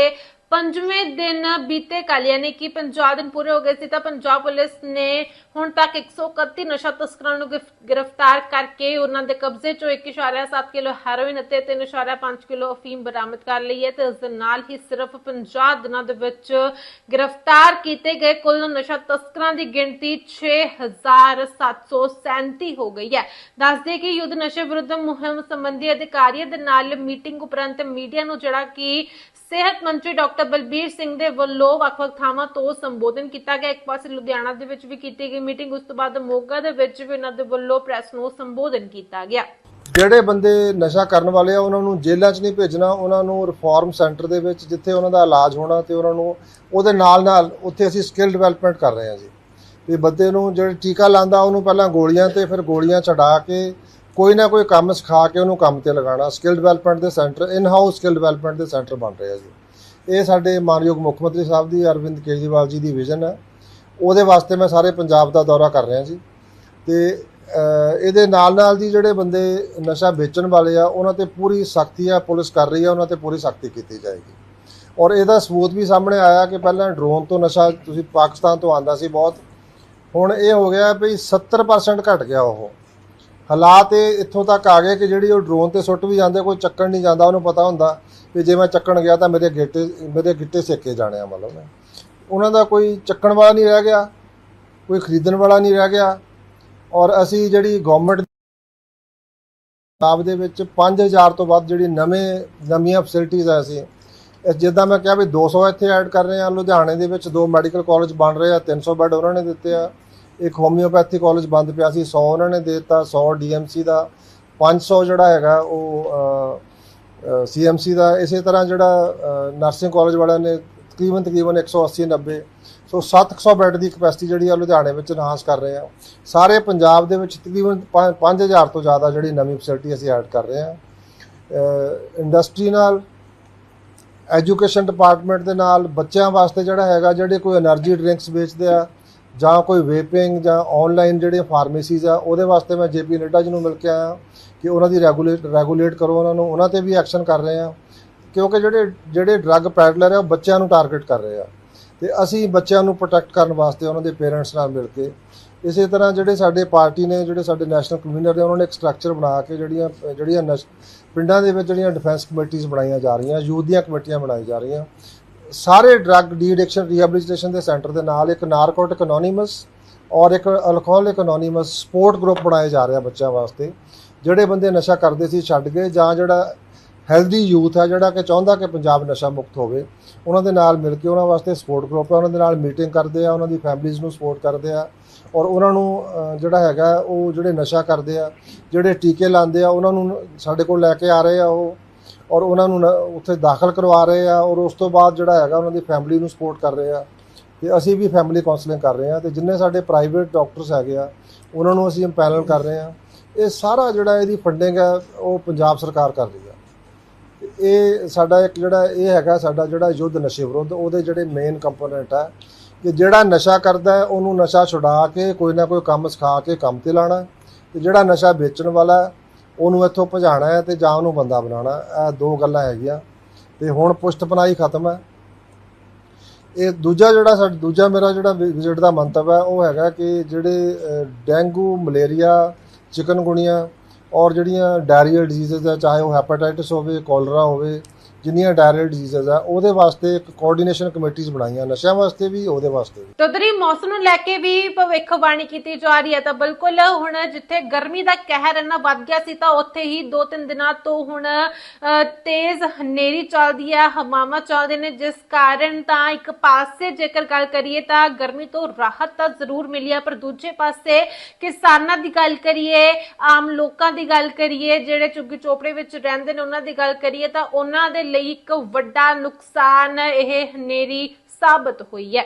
ਪੰਜਵੇਂ ਦਿਨ ਬੀਤੇ ਕੱਲ੍ਹ, ਯਾਨੀ ਕਿ 50 ਦਿਨ ਪੂਰੇ ਹੋ ਗਏ ਸੀ, ਤਾਂ ਪੰਜਾਬ ਪੁਲਿਸ ਨੇ ਹੁਣ ਤੱਕ 131 ਨਸ਼ਾ ਤਸਕਰਾਂ ਨੂੰ ਗ੍ਰਿਫਤਾਰ ਕਰਕੇ ਉਹਨਾਂ ਦੇ ਕਬਜ਼ੇ ਚੋਂ 1.7 ਕਿਲੋ ਹੈਰੋਇਨ ਅਤੇ 3.5 ਕਿਲੋ ਅਫੀਮ ਬਰਾਮਦ ਕਰ ਲਈ ਹੈ ਤੇ ਇਸ ਦੇ ਨਾਲ ਹੀ ਸਿਰਫ 50 ਦਿਨਾਂ ਦੇ ਵਿੱਚ ਗ੍ਰਿਫਤਾਰ ਕੀਤੇ ਗਏ ਕੁੱਲ ਨਸ਼ਾ ਤਸਕਰਾਂ ਦੀ ਗਿਣਤੀ 6737 ਹੋ ਗਈ ਹੈ। ਦੱਸਦੇ ਕਿ ਯੁੱਧ ਨਸ਼ੇ ਵਿਰੁੱਧ ਮੁਹਿੰਮ ਸੰਬੰਧੀ ਅਧਿਕਾਰੀਆਂ ਦੇ ਨਾਲ ਮੀਟਿੰਗ ਉਪਰੰਤ ਮੀਡੀਆ ਨੂੰ ਜਿਹੜਾ ਕਿ ਸਿਹਤ ਮੰਤਰੀ ਡਾਕਟਰ ਬਲਬੀਰ ਸਿੰਘ ਦੇ ਵੱਲੋਂ ਵੱਖ-ਵੱਖ ਥਾਵਾਂ ਤੋਂ ਸੰਬੋਧਨ ਕੀਤਾ ਗਿਆ। ਇੱਕ ਪਾਸੇ ਲੁਧਿਆਣਾ ਦੇ ਵਿੱਚ ਵੀ ਕੀਤੀ ਗਈ ਮੀਟਿੰਗ, ਉਸ ਤੋਂ ਬਾਅਦ ਮੋਗਾ ਦੇ ਵਿੱਚ ਵੀ ਉਹਨਾਂ ਦੇ ਵੱਲੋਂ ਪ੍ਰੈਸ ਨੂੰ ਸੰਬੋਧਨ ਕੀਤਾ ਗਿਆ। ਜਿਹੜੇ ਬੰਦੇ ਨਸ਼ਾ ਕਰਨ ਵਾਲੇ ਆ, ਉਹਨਾਂ ਨੂੰ ਜੇਲ੍ਹਾਂ 'ਚ ਨਹੀਂ ਭੇਜਣਾ, ਉਹਨਾਂ ਨੂੰ ਰਿਫਾਰਮ ਸੈਂਟਰ ਦੇ ਵਿੱਚ ਜਿੱਥੇ ਉਹਨਾਂ ਦਾ ਇਲਾਜ ਹੋਣਾ ਤੇ ਉਹਨਾਂ ਨੂੰ ਉਹਦੇ ਨਾਲ ਨਾਲ ਉੱਥੇ ਅਸੀਂ ਸਕਿੱਲ ਡਿਵੈਲਪਮੈਂਟ ਕਰ ਰਹੇ ਹਾਂ ਜੀ। ਵੀ ਬੰਦੇ ਨੂੰ ਜਿਹੜੇ ਟੀਕਾ ਲਾਂਦਾ ਉਹਨੂੰ ਪਹਿਲਾਂ ਗੋਲੀਆਂ ਤੇ ਫਿਰ ਗੋਲੀਆਂ ਚੜਾ ਕੇ ਕੋਈ ਨਾ ਕੋਈ ਕੰਮ ਸਿਖਾ ਕੇ ਉਹਨੂੰ ਕੰਮ ਤੇ ਲਗਾਉਣਾ। ਸਕਿੱਲ ਡਿਵੈਲਪਮੈਂਟ ਦੇ centre in house skill development ਦੇ ਸੈਂਟਰ ਬਣ ਰਹੇ ਆ ਜੀ। ਇਹ ਸਾਡੇ ਮਾਨਯੋਗ ਮੁੱਖ ਮੰਤਰੀ ਸਾਹਿਬ ਦੀ, ਅਰਵਿੰਦ ਕੇਜਰੀਵਾਲ ਜੀ ਦੀ ਵਿਜ਼ਨ ਹੈ ਉਹਦੇ ਵਾਸਤੇ ਮੈਂ ਸਾਰੇ ਪੰਜਾਬ ਦਾ ਦੌਰਾ ਕਰ ਰਿਹਾ ਜੀ। ਤੇ ਇਹਦੇ ਨਾਲ ਨਾਲ ਜੀ ਜਿਹੜੇ ਬੰਦੇ ਨਸ਼ਾ ਵੇਚਣ ਵਾਲੇ ਆ, ਉਹਨਾਂ ਤੇ ਪੂਰੀ ਸਖਤੀ ਆ, ਪੁਲਿਸ ਕਰ ਰਹੀ ਆ, ਉਹਨਾਂ ਤੇ ਪੂਰੀ ਸਖਤੀ ਕੀਤੀ ਜਾਏਗੀ। ਔਰ ਇਹਦਾ ਸਬੂਤ ਵੀ ਸਾਹਮਣੇ ਆਇਆ ਕਿ ਪਹਿਲਾਂ ਡਰੋਨ ਤੋਂ ਨਸ਼ਾ, ਤੁਸੀਂ ਪਾਕਿਸਤਾਨ ਤੋਂ ਆਂਦਾ ਸੀ ਬਹੁਤ। ਹੁਣ ਇਹ ਹੋ ਗਿਆ ਵੀ 70% ਘਟ ਗਿਆ ਉਹ। ਹਾਲਾਤ ਇਹ ਇੱਥੋਂ ਤੱਕ ਆ ਗਏ ਕਿ ਜਿਹੜੀ ਉਹ ਡਰੋਨ ਤੇ ਸੁੱਟ ਵੀ ਜਾਂਦੇ, ਕੋਈ ਚੱਕਣ ਨਹੀਂ ਜਾਂਦਾ, ਉਹਨੂੰ ਪਤਾ ਹੁੰਦਾ ਵੀ ਜੇ ਮੈਂ ਚੱਕਣ ਗਿਆ ਤਾਂ ਮੇਰੇ ਗਿੱਟੇ ਮੇਰੇ ਗਿੱਟੇ ਸੇਕੇ ਜਾਣੇ ਆ ਮਤਲਬ ਉਹਨਾਂ ਦਾ ਕੋਈ ਚੱਕਣ ਵਾਲਾ ਨਹੀਂ ਰਹਿ ਗਿਆ, ਕੋਈ ਖਰੀਦਣ ਵਾਲਾ ਨਹੀਂ ਰਹਿ ਗਿਆ। ਔਰ ਅਸੀਂ ਜਿਹੜੀ ਗਵਰਨਮੈਂਟ ਪੰਜਾਬ ਦੇ ਵਿੱਚ 5000 ਤੋਂ ਵੱਧ ਜਿਹੜੀ ਨਵੇਂ, ਨਵੀਆਂ ਫੈਸਿਲਿਟੀਆਂ ਆ ਅਸੀਂ ਜਿੱਦਾਂ ਮੈਂ ਕਿਹਾ ਵੀ 200 ਇੱਥੇ ਐਡ ਕਰ ਰਹੇ ਆ ਲੁਧਿਆਣੇ ਦੇ ਵਿੱਚ ਦੋ ਮੈਡੀਕਲ ਕਾਲਜ ਬਣ ਰਹੇ ਆ 300 ਬੈੱਡ ਉਹਨਾਂ ਨੇ ਦਿੱਤੇ ਆ। ਇੱਕ ਹੋਮਿਓਪੈਥੀ ਕਾਲਜ ਬੰਦ ਪਿਆ ਸੀ 100 ਉਹਨਾਂ ਨੇ ਦੇ ਦਿੱਤਾ 100 ਡੀਐਮਸੀ ਦਾ 500 ਜਿਹੜਾ ਹੈਗਾ ਉਹ ਸੀਐਮਸੀ ਦਾ, ਇਸੇ ਤਰ੍ਹਾਂ ਜਿਹੜਾ ਨਰਸਿੰਗ ਕਾਲਜ ਵਾਲਿਆਂ ਨੇ ਤਕਰੀਬਨ ਤਕਰੀਬਨ 180 90 ਸੋ 700 ਬੈੱਡ ਦੀ ਕਪੈਸਿਟੀ ਜਿਹੜੀ ਆ ਲੁਧਿਆਣੇ ਵਿੱਚ ਨਾਸ ਕਰ ਰਹੇ ਆ। ਸਾਰੇ ਪੰਜਾਬ ਦੇ ਵਿੱਚ ਤਕਰੀਬਨ 5000 ਤੋਂ ਜ਼ਿਆਦਾ ਜਿਹੜੀ ਨਵੀਂ ਫੈਸਿਲਿਟੀ ਅਸੀਂ ਐਡ ਕਰ ਰਹੇ ਆ। ਇੰਡਸਟਰੀ ਨਾਲ ਐਜੂਕੇਸ਼ਨ ਡਿਪਾਰਟਮੈਂਟ ਦੇ ਨਾਲ, ਬੱਚਿਆਂ ਵਾਸਤੇ ਜਿਹੜਾ ਹੈਗਾ, ਜਿਹੜੇ ਕੋਈ એનર્ਜੀ ਡਰਿੰਕਸ ਵੇਚਦੇ ਆ ਜਾਂ ਕੋਈ ਵੇਪਿੰਗ ਜਾਂ ਆਨਲਾਈਨ ਜਿਹੜੇ ਫਾਰਮੇਸੀਜ਼ ਆ, ਉਹਦੇ ਵਾਸਤੇ ਮੈਂ ਜੇਪੀ ਨੱਡਾ ਜੀ ਨੂੰ ਮਿਲ ਕੇ ਆਇਆ ਕਿ ਉਹਨਾਂ ਦੀ ਰੈਗੂਲੇਟ ਰੈਗੂਲੇਟ ਕਰੋ ਉਹਨਾਂ ਨੂੰ, ਉਹਨਾਂ ਤੇ ਵੀ ਐਕਸ਼ਨ ਕਰ ਰਹੇ ਆ। ਕਿਉਂਕਿ ਜਿਹੜੇ ਜਿਹੜੇ ਡਰੱਗ ਪੈਡਲਰ ਆ, ਉਹ ਬੱਚਿਆਂ ਨੂੰ ਟਾਰਗੇਟ ਕਰ ਰਹੇ ਆ। ਤੇ ਅਸੀਂ ਬੱਚਿਆਂ ਨੂੰ ਪ੍ਰੋਟੈਕਟ ਕਰਨ ਵਾਸਤੇ ਉਹਨਾਂ ਦੇ ਪੇਰੈਂਟਸ ਨਾਲ ਮਿਲ ਕੇ, ਇਸੇ ਤਰ੍ਹਾਂ ਜਿਹੜੇ ਸਾਡੇ ਪਾਰਟੀ ਨੇ, ਜਿਹੜੇ ਸਾਡੇ ਨੈਸ਼ਨਲ ਕਨਵੀਨਰ ਨੇ, ਉਹਨਾਂ ਨੇ ਇੱਕ ਸਟਰਕਚਰ ਬਣਾ ਕੇ ਜਿਹੜੀਆਂ ਜਿਹੜੀਆਂ ਨਸ਼- ਪਿੰਡਾਂ ਦੇ ਵਿੱਚ ਜਿਹੜੀਆਂ ਡਿਫੈਂਸ ਕਮੇਟੀਆਂ ਬਣਾਈਆਂ ਜਾ ਰਹੀਆਂ, ਯੂਥ ਦੀਆਂ ਕਮੇਟੀਆਂ ਬਣਾਈ ਜਾ ਰਹੀਆਂ। ਸਾਰੇ ਡਰੱਗ ਡੀ ਐਡਿਕਸ਼ਨ ਰੀਹੈਬਿਲਿਟੇਸ਼ਨ ਦੇ ਸੈਂਟਰ ਦੇ ਨਾਲ ਇੱਕ ਨਾਰਕੋਟਿਕ ਅਨੋਨਿਮਸ ਔਰ ਇੱਕ ਅਲਕੋਹਲਿਕ ਅਨੋਨਿਮਸ ਸਪੋਰਟ ਗਰੁੱਪ ਬਣਾਏ ਜਾ ਰਹੇ ਆ ਬੱਚਿਆਂ ਵਾਸਤੇ, ਜਿਹੜੇ ਬੰਦੇ ਨਸ਼ਾ ਕਰਦੇ ਸੀ ਛੱਡ ਗਏ ਜਾਂ ਜਿਹੜਾ ਹੈਲਦੀ ਯੂਥ ਹੈ ਜਿਹੜਾ ਕਿ ਚਾਹੁੰਦਾ ਕਿ ਪੰਜਾਬ ਨਸ਼ਾ ਮੁਕਤ ਹੋਵੇ, ਉਹਨਾਂ ਦੇ ਨਾਲ ਮਿਲ ਕੇ ਉਹਨਾਂ ਵਾਸਤੇ ਸਪੋਰਟ ਗਰੁੱਪ ਹੈ ਉਹਨਾਂ ਦੇ ਨਾਲ ਮੀਟਿੰਗ ਕਰਦੇ ਆ, ਉਹਨਾਂ ਦੀ ਫੈਮਿਲੀਜ਼ ਨੂੰ ਸਪੋਰਟ ਕਰਦੇ ਆ ਔਰ ਉਹਨਾਂ ਨੂੰ ਜਿਹੜਾ ਹੈਗਾ ਉਹ ਜਿਹੜੇ ਨਸ਼ਾ ਕਰਦੇ ਆ, ਜਿਹੜੇ ਟੀਕੇ ਲਾਉਂਦੇ ਆ, ਉਹਨਾਂ ਨੂੰ ਸਾਡੇ ਕੋਲ ਲੈ ਕੇ ਆ ਰਹੇ ਆ ਉਹ ਔਰ ਉਹਨਾਂ ਨੂੰ ਨ- ਉੱਥੇ ਦਾਖਲ ਕਰਵਾ ਰਹੇ ਆ ਔਰ ਉਸ ਤੋਂ ਬਾਅਦ ਜਿਹੜਾ ਹੈਗਾ ਉਹਨਾਂ ਦੀ ਫੈਮਿਲੀ ਨੂੰ ਸਪੋਰਟ ਕਰ ਰਹੇ ਆ। ਤੇ ਅਸੀਂ ਵੀ ਫੈਮਿਲੀ ਕਾਉਂਸਲਿੰਗ ਕਰ ਰਹੇ ਆ ਤੇ ਜਿੰਨੇ ਸਾਡੇ ਪ੍ਰਾਈਵੇਟ ਡਾਕਟਰਸ ਹੈਗੇ ਆ, ਉਹਨਾਂ ਨੂੰ ਅਸੀਂ ਇੰਪੈਨਲ ਕਰ ਰਹੇ ਆ। ਇਹ ਸਾਰਾ ਜਿਹੜਾ ਇਹਦੀ ਫੰਡਿੰਗ ਹੈ, ਉਹ ਪੰਜਾਬ ਸਰਕਾਰ ਕਰ ਰਹੀ ਆ। ਤੇ ਇਹ ਸਾਡਾ ਇੱਕ ਜਿਹੜਾ ਇਹ ਹੈਗਾ ਸਾਡਾ ਜਿਹੜਾ ਯੁੱਧ ਨਸ਼ੇ ਵਿਰੁੱਧ, ਉਹਦੇ ਜਿਹੜੇ ਮੇਨ ਕੰਪੋਨੈਂਟ ਹੈ ਕਿ ਜਿਹੜਾ ਨਸ਼ਾ ਕਰਦਾ ਉਹਨੂੰ ਨਸ਼ਾ ਛੁਡਾ ਕੇ ਕੋਈ ਨਾ ਕੋਈ ਕੰਮ ਸਿਖਾ ਕੇ ਕੰਮ ਤੇ ਲਾਣਾ। ਤੇ ਜਿਹੜਾ ਨਸ਼ਾ ਵੇਚਣ ਵਾਲਾ ਉਹਨੂੰ ਇੱਥੋਂ ਭਜਾਣਾ ਹੈ ਤੇ ਜਾਂ ਉਹਨੂੰ ਬੰਦਾ ਬਣਾਉਣਾ ਇਹ ਦੋ ਗੱਲਾਂ ਹੈਗੀਆਂ। ਤੇ ਹੁਣ ਪੁਸ਼ਤਪਨਾਈ ਖਤਮ ਹੈ। ਇਹ ਦੂਜਾ ਜਿਹੜਾ ਸਾਡਾ ਦੂਜਾ ਮੇਰਾ ਜਿਹੜਾ ਵਿਜ਼ਿਟ ਦਾ ਮੰਤਵ ਹੈ ਉਹ ਹੈਗਾ ਕਿ ਜਿਹੜੇ ਅ, ਡੇਂਗੂ ਮਲੇਰੀਆ ਚਿਕਨਗੁਨੀਆ ਔਰ ਜਿਹੜੀਆਂ ਡਾਇਰੀਅਲ ਡਿਜ਼ੀਜ਼ਸ ਹੈ ਚਾਹੇ ਉਹ ਹੈਪੇਟਾਈਟਿਸ ਹੋਵੇ ਕੋਲਰਾ ਹੋਵੇ ਜਿੰਨੀਆਂ ਡਾਇਰੀਅਲ ਡਿਜ਼ੀਜ਼ਸ ਆ, ਉਹਦੇ ਵਾਸਤੇ ਇੱਕ ਕੋਆਰਡੀਨੇਸ਼ਨ ਕਮੇਟੀਆਂ ਬਣਾਈਆਂ, ਨਸ਼ਿਆਂ ਵਾਸਤੇ ਵੀ, ਉਹਦੇ ਵਾਸਤੇ ਵੀ। ਤਦਰੀ ਮੌਸਮ ਨੂੰ ਲੈ ਕੇ ਵੀ ਭਵਿੱਖਬਾਣੀ ਕੀਤੀ ਜਾ ਰਹੀ ਹੈ ਤਾਂ ਬਿਲਕੁਲ ਹੁਣ ਜਿੱਥੇ ਗਰਮੀ ਦਾ ਕਹਿਰ ਇੰਨਾ ਵੱਧ ਗਿਆ ਸੀ ਤਾਂ ਉੱਥੇ ਹੀ 2-3 ਦਿਨਾਂ ਤੋਂ ਹੁਣ ਤੇਜ਼ ਹਨੇਰੀ ਚੱਲਦੀ ਹੈ, ਹਵਾਵਾਂ ਚੱਲਦੇ ਨੇ, ਜਿਸ ਕਾਰਨ ਤਾਂ ਇੱਕ ਪਾਸੇ ਜੇਕਰ ਗੱਲ ਕਰੀਏ ਤਾਂ ਗਰਮੀ ਤੋਂ ਰਾਹਤ ਤਾਂ ਜ਼ਰੂਰ ਮਿਲੀ ਹੈ, ਪਰ ਦੂਜੇ ਪਾਸੇ ਕਿਸਾਨਾਂ ਦੀ ਗੱਲ ਕਰੀਏ, ਆਮ ਲੋਕਾਂ ਦੀ ਗੱਲ ਕਰੀਏ, ਜਿਹੜੇ ਚੁੱਗੀ ਚੋਪੜੇ ਵਿੱਚ ਰਹਿੰਦੇ ਨੇ, ਉਹਨਾਂ ਦੀ ਗੱਲ ਕਰੀਏ ਤਾਂ ਉਹਨਾਂ ਦੇ ਲਈ ਇੱਕ ਵੱਡਾ ਨੁਕਸਾਨ ਇਹ ਹਨੇਰੀ ਸਾਬਤ ਹੋਈ ਹੈ।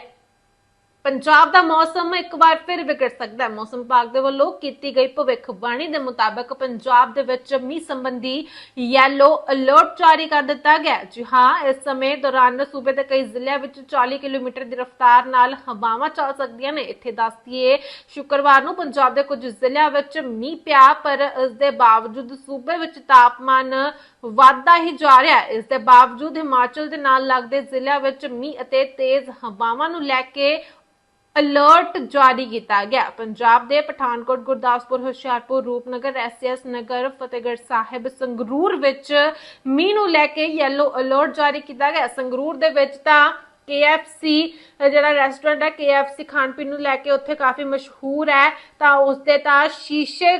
ਪੰਜਾਬ ਦਾ ਮੌਸਮ ਇੱਕ ਵਾਰ ਫਿਰ ਵਿਗੜ ਸਕਦਾ ਹੈ। ਮੌਸਮ ਵਿਭਾਗ ਦੇ ਵੱਲੋਂ ਕੀਤੀ ਗਈ ਭਵਿੱਖਬਾਣੀ ਦੇ ਮੁਤਾਬਕ ਪੰਜਾਬ ਦੇ ਵਿੱਚ ਮੀਂਹ ਸੰਬੰਧੀ ਯੈਲੋ ਅਲਰਟ ਜਾਰੀ ਕਰ ਦਿੱਤਾ ਗਿਆ ਜੀ ਹਾਂ, ਇਸ ਸਮੇਂ ਦੌਰਾਨ ਸੂਬੇ ਦੇ ਕਈ ਜ਼ਿਲ੍ਹਿਆਂ ਵਿੱਚ 40 ਕਿਲੋਮੀਟਰ ਦੀ ਰਫ਼ਤਾਰ ਨਾਲ ਹਵਾਵਾਂ ਚੱਲ ਸਕਦੀਆਂ ਨੇ। ਇੱਥੇ ਦੱਸ ਦਈਏ, ਸ਼ੁੱਕਰਵਾਰ ਨੂੰ ਪੰਜਾਬ ਦੇ ਕੁਝ ਜ਼ਿਲ੍ਹਿਆਂ ਵਿੱਚ ਮੀਂਹ ਪਿਆ, ਪਰ ਇਸ ਦੇ ਬਾਵਜੂਦ ਸੂਬੇ ਵਿੱਚ ਤਾਪਮਾਨ ਵਾਧਾ ਹੀ ਜਾ ਰਿਹਾ ਹੈ। ਇਸ ਦੇ ਬਾਵਜੂਦ ਹਿਮਾਚਲ ਦੇ ਨਾਲ ਲੱਗਦੇ ਜ਼ਿਲ੍ਹਿਆਂ ਵਿੱਚ ਮੀਂਹ ਅਤੇ ਤੇਜ਼ ਹਵਾਵਾਂ ਨੂੰ ਲੈ ਕੇ ਅਲਰਟ ਜਾਰੀ ਕੀਤਾ ਗਿਆ। ਪੰਜਾਬ ਦੇ ਪਠਾਨਕੋਟ, ਗੁਰਦਾਸਪੁਰ, ਹੁਸ਼ਿਆਰਪੁਰ, ਰੂਪਨਗਰ, ਐਸਐਸ ਨਗਰ, ਫਤਿਹਗੜ੍ਹ ਸਾਹਿਬ, ਸੰਗਰੂਰ ਵਿੱਚ ਮੀਂਹ ਨੂੰ ਲੈ ਕੇ ਯੈਲੋ ਅਲਰਟ ਜਾਰੀ ਕੀਤਾ ਗਿਆ। ਸੰਗਰੂਰ ਦੇ ਵਿੱਚ ਤਾਂ KFC, ਜਿਹੜਾ ਰੈਸਟੋਰੈਂਟ ਹੈ, KFC ਖਾਣ ਪੀਣ ਨੂੰ ਲੈ ਕੇ ਉੱਥੇ ਕਾਫੀ ਮਸ਼ਹੂਰ ਹੈ। ਤਾਂ ਉਸ ਦੇ ਤਾਂ ਸ਼ੀਸ਼ੇ